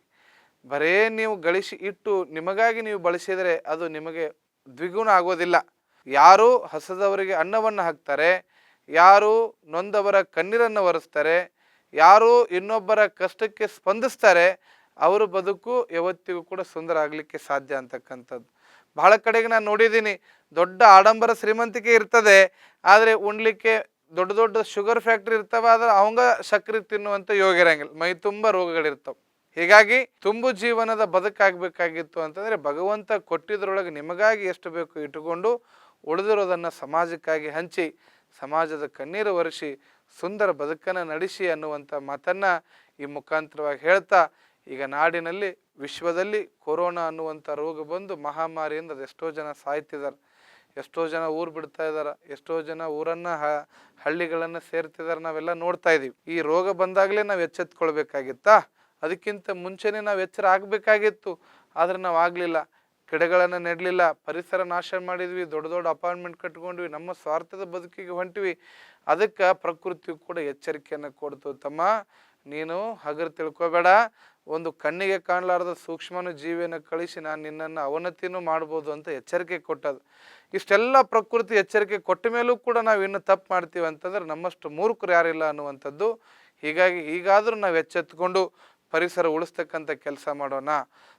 ಬರೇ ನೀವು ಗಳಿಸಿ ಇಟ್ಟು ನಿಮಗಾಗಿ ನೀವು ಬಳಸಿದರೆ ಅದು ನಿಮಗೆ ದ್ವಿಗುಣ ಆಗೋದಿಲ್ಲ. ಯಾರು ಹಸದವರಿಗೆ ಅನ್ನವನ್ನು ಹಾಕ್ತಾರೆ, ಯಾರು ನೊಂದವರ ಕಣ್ಣೀರನ್ನು ಒರೆಸ್ತಾರೆ, ಯಾರು ಇನ್ನೊಬ್ಬರ ಕಷ್ಟಕ್ಕೆ ಸ್ಪಂದಿಸ್ತಾರೆ ಅವರ ಬದುಕು ಯಾವತ್ತಿಗೂ ಕೂಡ ಸುಂದರ ಆಗಲಿಕ್ಕೆ ಸಾಧ್ಯ ಅಂತಕ್ಕಂಥದ್ದು. ಬಹಳ ಕಡೆಗೆ ನಾನು ನೋಡಿದ್ದೀನಿ, ದೊಡ್ಡ ಆಡಂಬರ ಶ್ರೀಮಂತಿಕೆ ಇರ್ತದೆ, ಆದರೆ ಉಣ್ಲಿಕ್ಕೆ ದೊಡ್ಡ ದೊಡ್ಡ ಶುಗರ್ ಫ್ಯಾಕ್ಟ್ರಿ ಇರ್ತಾವ, ಆದ್ರೆ ಅವಂಗ ಸಕ್ಕರೆ ತಿನ್ನುವಂಥ ಯೋಗ ಇರಂಗಿಲ್ಲ. ಮೈ ತುಂಬ ರೋಗಗಳಿರ್ತವೆ. ಹೀಗಾಗಿ ತುಂಬು ಜೀವನದ ಬದುಕಾಗಬೇಕಾಗಿತ್ತು ಅಂತಂದರೆ ಭಗವಂತ ಕೊಟ್ಟಿದ್ರೊಳಗೆ ನಿಮಗಾಗಿ ಎಷ್ಟು ಬೇಕು ಇಟ್ಟುಕೊಂಡು ಉಳಿದಿರೋದನ್ನು ಸಮಾಜಕ್ಕಾಗಿ ಹಂಚಿ, ಸಮಾಜದ ಕಣ್ಣೀರು ಒರೆಸಿ, ಸುಂದರ ಬದುಕನ್ನು ನಡೆಸಿ ಅನ್ನುವಂಥ ಮಾತನ್ನು ಈ ಮುಖಾಂತರವಾಗಿ ಹೇಳ್ತಾ ಈಗ ನಾಡಿನಲ್ಲಿ ವಿಶ್ವದಲ್ಲಿ ಕೊರೋನಾ ಅನ್ನುವಂಥ ರೋಗ ಬಂದು ಮಹಾಮಾರಿಯಿಂದ ಅದೆಷ್ಟೋ ಜನ ಸಾಯ್ತಿದ್ದಾರೆ. ಎಷ್ಟೋ ಜನ ಊರು ಬಿಡ್ತಾ ಇದ್ದಾರೆ. ಎಷ್ಟೋ ಜನ ಊರನ್ನು ಹಳ್ಳಿಗಳನ್ನು ಸೇರ್ತಿದ್ದಾರೆ ನಾವೆಲ್ಲ ನೋಡ್ತಾ ಇದ್ದೀವಿ ಈ ರೋಗ ಬಂದಾಗಲೇ ನಾವು ಎಚ್ಚೆತ್ಕೊಳ್ಬೇಕಾಗಿತ್ತಾ? ಅದಕ್ಕಿಂತ ಮುಂಚೆನೇ ನಾವು ಎಚ್ಚರ ಆಗಬೇಕಾಗಿತ್ತು. ಆದರೆ ನಾವು ಆಗಲಿಲ್ಲ. ಗಿಡಗಳನ್ನು ನೆಡಲಿಲ್ಲ. ಪರಿಸರ ನಾಶ ಮಾಡಿದ್ವಿ. ದೊಡ್ಡ ದೊಡ್ಡ ಅಪಾರ್ಟ್ಮೆಂಟ್ ಕಟ್ಕೊಂಡ್ವಿ. ನಮ್ಮ ಸ್ವಾರ್ಥದ ಬದುಕಿಗೆ ಹೊಂಟಿವಿ. ಅದಕ್ಕೆ ಪ್ರಕೃತಿಯು ಕೂಡ ಎಚ್ಚರಿಕೆಯನ್ನು ಕೊಡ್ತು. ತಮ್ಮ ನೀನು ಹಗರು ತಿಳ್ಕೊಬೇಡ. ಒಂದು ಕಣ್ಣಿಗೆ ಕಾಣಲಾರದ ಸೂಕ್ಷ್ಮನು ಜೀವಿಯನ್ನು ಕಳಿಸಿ ನಾನು ನಿನ್ನನ್ನು ಅವನತಿನೂ ಮಾಡ್ಬೋದು ಅಂತ ಎಚ್ಚರಿಕೆ ಕೊಟ್ಟದು ಇಷ್ಟೆಲ್ಲ ಪ್ರಕೃತಿ ಎಚ್ಚರಿಕೆ ಕೊಟ್ಟ ಮೇಲೂ ಕೂಡ ನಾವು ಇನ್ನು ತಪ್ಪು ಮಾಡ್ತೀವಿ ಅಂತಂದ್ರೆ ನಮ್ಮಷ್ಟು ಮೂರ್ಖರು ಯಾರಿಲ್ಲ ಅನ್ನುವಂಥದ್ದು. ಹೀಗಾಗಿ ಈಗಾದರೂ ನಾವು ಎಚ್ಚೆತ್ತುಕೊಂಡು ಪರಿಸರ ಉಳಿಸ್ತಕ್ಕಂಥ ಕೆಲಸ ಮಾಡೋಣ.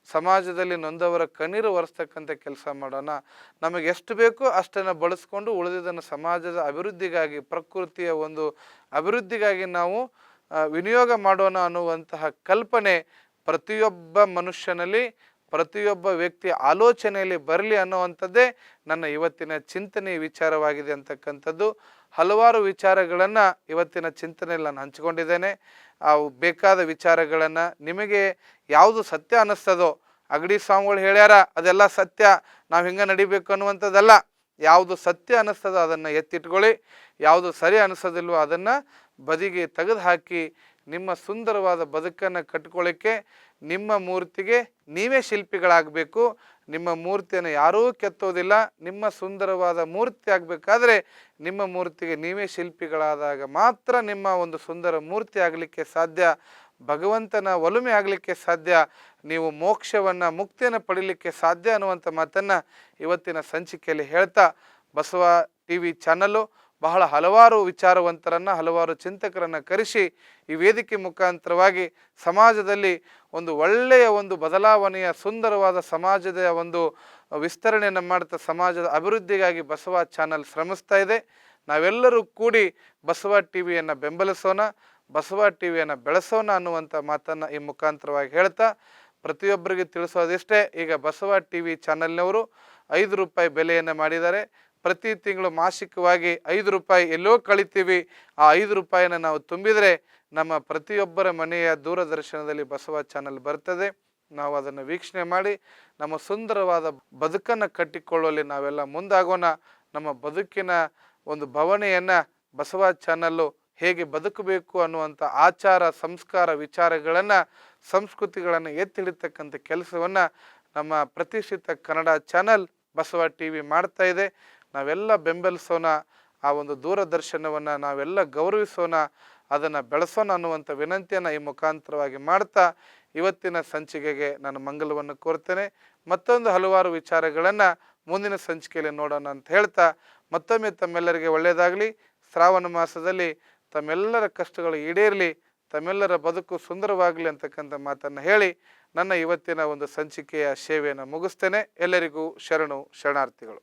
ಸಮಾಜದಲ್ಲಿ ನೊಂದವರ ಕಣ್ಣೀರು ಒರೆಸ್ತಕ್ಕಂಥ ಕೆಲಸ ಮಾಡೋಣ. ನಮಗೆ ಎಷ್ಟು ಬೇಕೋ ಅಷ್ಟನ್ನು ಬಳಸ್ಕೊಂಡು ಉಳಿದಿದ್ದನ್ನು ಸಮಾಜದ ಅಭಿವೃದ್ಧಿಗಾಗಿ, ಪ್ರಕೃತಿಯ ಒಂದು ಅಭಿವೃದ್ಧಿಗಾಗಿ ನಾವು ವಿನಿಯೋಗ ಮಾಡೋಣ ಅನ್ನುವಂತಹ ಕಲ್ಪನೆ ಪ್ರತಿಯೊಬ್ಬ ಮನುಷ್ಯನಲ್ಲಿ, ಪ್ರತಿಯೊಬ್ಬ ವ್ಯಕ್ತಿಯ ಆಲೋಚನೆಯಲ್ಲಿ ಬರಲಿ ಅನ್ನುವಂಥದ್ದೇ ನನ್ನ ಇವತ್ತಿನ ಚಿಂತನೆ ವಿಚಾರವಾಗಿದೆ ಅಂತಕ್ಕಂಥದ್ದು. ಹಲವಾರು ವಿಚಾರಗಳನ್ನು ಇವತ್ತಿನ ಚಿಂತನೆಯಲ್ಲಿ ನಾನು ಹಂಚಿಕೊಂಡಿದ್ದೇನೆ. ಅವು ಬೇಕಾದ ವಿಚಾರಗಳನ್ನು ನಿಮಗೆ ಯಾವುದು ಸತ್ಯ ಅನ್ನಿಸ್ತದೋ, ಅಗಡಿ ಸ್ವಾಮಿಗಳು ಹೇಳ್ಯಾರ, ಅದೆಲ್ಲ ಸತ್ಯ, ನಾವು ಹಿಂಗೆ ನಡಿಬೇಕು ಅನ್ನುವಂಥದ್ದಲ್ಲ. ಯಾವುದು ಸತ್ಯ ಅನ್ನಿಸ್ತದೋ ಅದನ್ನು ಎತ್ತಿಟ್ಕೊಳ್ಳಿ. ಯಾವುದು ಸರಿ ಅನ್ನಿಸೋದಿಲ್ವೋ ಅದನ್ನು ಬದಿಗೆ ತೆಗೆದು ಹಾಕಿ ನಿಮ್ಮ ಸುಂದರವಾದ ಬದುಕನ್ನು ಕಟ್ಕೊಳ್ಳೋಕ್ಕೆ ನಿಮ್ಮ ಮೂರ್ತಿಗೆ ನೀವೇ ಶಿಲ್ಪಿಗಳಾಗಬೇಕು. ನಿಮ್ಮ ಮೂರ್ತಿಯನ್ನು ಯಾರೂ ಕೆತ್ತೋದಿಲ್ಲ. ನಿಮ್ಮ ಸುಂದರವಾದ ಮೂರ್ತಿ ಆಗಬೇಕಾದ್ರೆ ನಿಮ್ಮ ಮೂರ್ತಿಗೆ ನೀವೇ ಶಿಲ್ಪಿಗಳಾದಾಗ ಮಾತ್ರ ನಿಮ್ಮ ಒಂದು ಸುಂದರ ಮೂರ್ತಿ ಆಗಲಿಕ್ಕೆ ಸಾಧ್ಯ. ಭಗವಂತನ ಒಲುಮೆ ಆಗಲಿಕ್ಕೆ ಸಾಧ್ಯ. ನೀವು ಮೋಕ್ಷವನ್ನು, ಮುಕ್ತಿಯನ್ನು ಪಡೀಲಿಕ್ಕೆ ಸಾಧ್ಯ ಅನ್ನುವಂಥ ಮಾತನ್ನು ಇವತ್ತಿನ ಸಂಚಿಕೆಯಲ್ಲಿ ಹೇಳ್ತಾ ಬಸವ ಟಿ ವಿ ಚಾನಲ್ಲು ಬಹಳ ಹಲವಾರು ವಿಚಾರವಂತರನ್ನು, ಹಲವಾರು ಚಿಂತಕರನ್ನು ಕರೆಸಿ ಈ ವೇದಿಕೆ ಮುಖಾಂತರವಾಗಿ ಸಮಾಜದಲ್ಲಿ ಒಂದು ಒಳ್ಳೆಯ ಒಂದು ಬದಲಾವಣೆಯ, ಸುಂದರವಾದ ಸಮಾಜದ ಒಂದು ವಿಸ್ತರಣೆಯನ್ನು ಮಾಡ್ತಾ ಸಮಾಜದ ಅಭಿವೃದ್ಧಿಗಾಗಿ ಬಸವ ಚಾನಲ್ ಶ್ರಮಿಸ್ತಾ ಇದೆ. ನಾವೆಲ್ಲರೂ ಕೂಡಿ ಬಸವ ಟಿ ವಿಯನ್ನು ಬೆಂಬಲಿಸೋಣ, ಬಸವ ಟಿ ವಿಯನ್ನು ಬೆಳೆಸೋಣ ಅನ್ನುವಂಥ ಮಾತನ್ನು ಈ ಮುಖಾಂತರವಾಗಿ ಹೇಳ್ತಾ ಪ್ರತಿಯೊಬ್ಬರಿಗೆ ತಿಳಿಸೋದಿಷ್ಟೇ. ಈಗ ಬಸವ ಟಿ ವಿ ಚಾನಲ್ನವರು ಐದು ರೂಪಾಯಿ ಬೆಲೆಯನ್ನು ಮಾಡಿದ್ದಾರೆ. ಪ್ರತಿ ತಿಂಗಳು ಮಾಸಿಕವಾಗಿ ಐದು ರೂಪಾಯಿ ಎಲ್ಲೋ ಕಳಿತೀವಿ. ಆ ಐದು ರೂಪಾಯಿನ ನಾವು ತುಂಬಿದರೆ ನಮ್ಮ ಪ್ರತಿಯೊಬ್ಬರ ಮನೆಯ ದೂರದರ್ಶನದಲ್ಲಿ ಬಸವ ಚಾನಲ್ ಬರ್ತದೆ. ನಾವು ಅದನ್ನು ವೀಕ್ಷಣೆ ಮಾಡಿ ನಮ್ಮ ಸುಂದರವಾದ ಬದುಕನ್ನು ಕಟ್ಟಿಕೊಳ್ಳುವಲ್ಲಿ ನಾವೆಲ್ಲ ಮುಂದಾಗೋಣ. ನಮ್ಮ ಬದುಕಿನ ಒಂದು ಭವನೆಯನ್ನು ಬಸವ ಚಾನಲ್ಲು ಹೇಗೆ ಬದುಕಬೇಕು ಅನ್ನುವಂಥ ಆಚಾರ, ಸಂಸ್ಕಾರ, ವಿಚಾರಗಳನ್ನು, ಸಂಸ್ಕೃತಿಗಳನ್ನು ಎತ್ತಿ ಹಿಡಿತಕ್ಕಂಥ ಕೆಲಸವನ್ನು ನಮ್ಮ ಪ್ರತಿಷ್ಠಿತ Kannada channel Basava T V ಮಾಡ್ತಾ ಇದೆ. ನಾವೆಲ್ಲ ಬೆಂಬಲಿಸೋಣ, ಆ ಒಂದು ದೂರದರ್ಶನವನ್ನು ನಾವೆಲ್ಲ ಗೌರವಿಸೋಣ, ಅದನ್ನು ಬೆಳೆಸೋಣ ಅನ್ನುವಂಥ ವಿನಂತಿಯನ್ನು ಈ ಮುಖಾಂತರವಾಗಿ ಮಾಡ್ತಾ ಇವತ್ತಿನ ಸಂಚಿಕೆಗೆ ನಾನು ಮಂಗಲವನ್ನು ಕೋರ್ತೇನೆ. ಮತ್ತೊಂದು ಹಲವಾರು ವಿಚಾರಗಳನ್ನು ಮುಂದಿನ ಸಂಚಿಕೆಯಲ್ಲಿ ನೋಡೋಣ ಅಂತ ಹೇಳ್ತಾ ಮತ್ತೊಮ್ಮೆ ತಮ್ಮೆಲ್ಲರಿಗೆ ಒಳ್ಳೆಯದಾಗಲಿ. ಶ್ರಾವಣ ಮಾಸದಲ್ಲಿ ತಮ್ಮೆಲ್ಲರ ಕಷ್ಟಗಳು ಈಡೇರಲಿ, ತಮ್ಮೆಲ್ಲರ ಬದುಕು ಸುಂದರವಾಗಲಿ ಅಂತಕ್ಕಂಥ ಮಾತನ್ನು ಹೇಳಿ ನನ್ನ ಇವತ್ತಿನ ಒಂದು ಸಂಚಿಕೆಯ ಸೇವೆಯನ್ನು ಮುಗಿಸ್ತೇನೆ. ಎಲ್ಲರಿಗೂ ಶರಣು ಶರಣಾರ್ಥಿಗಳು.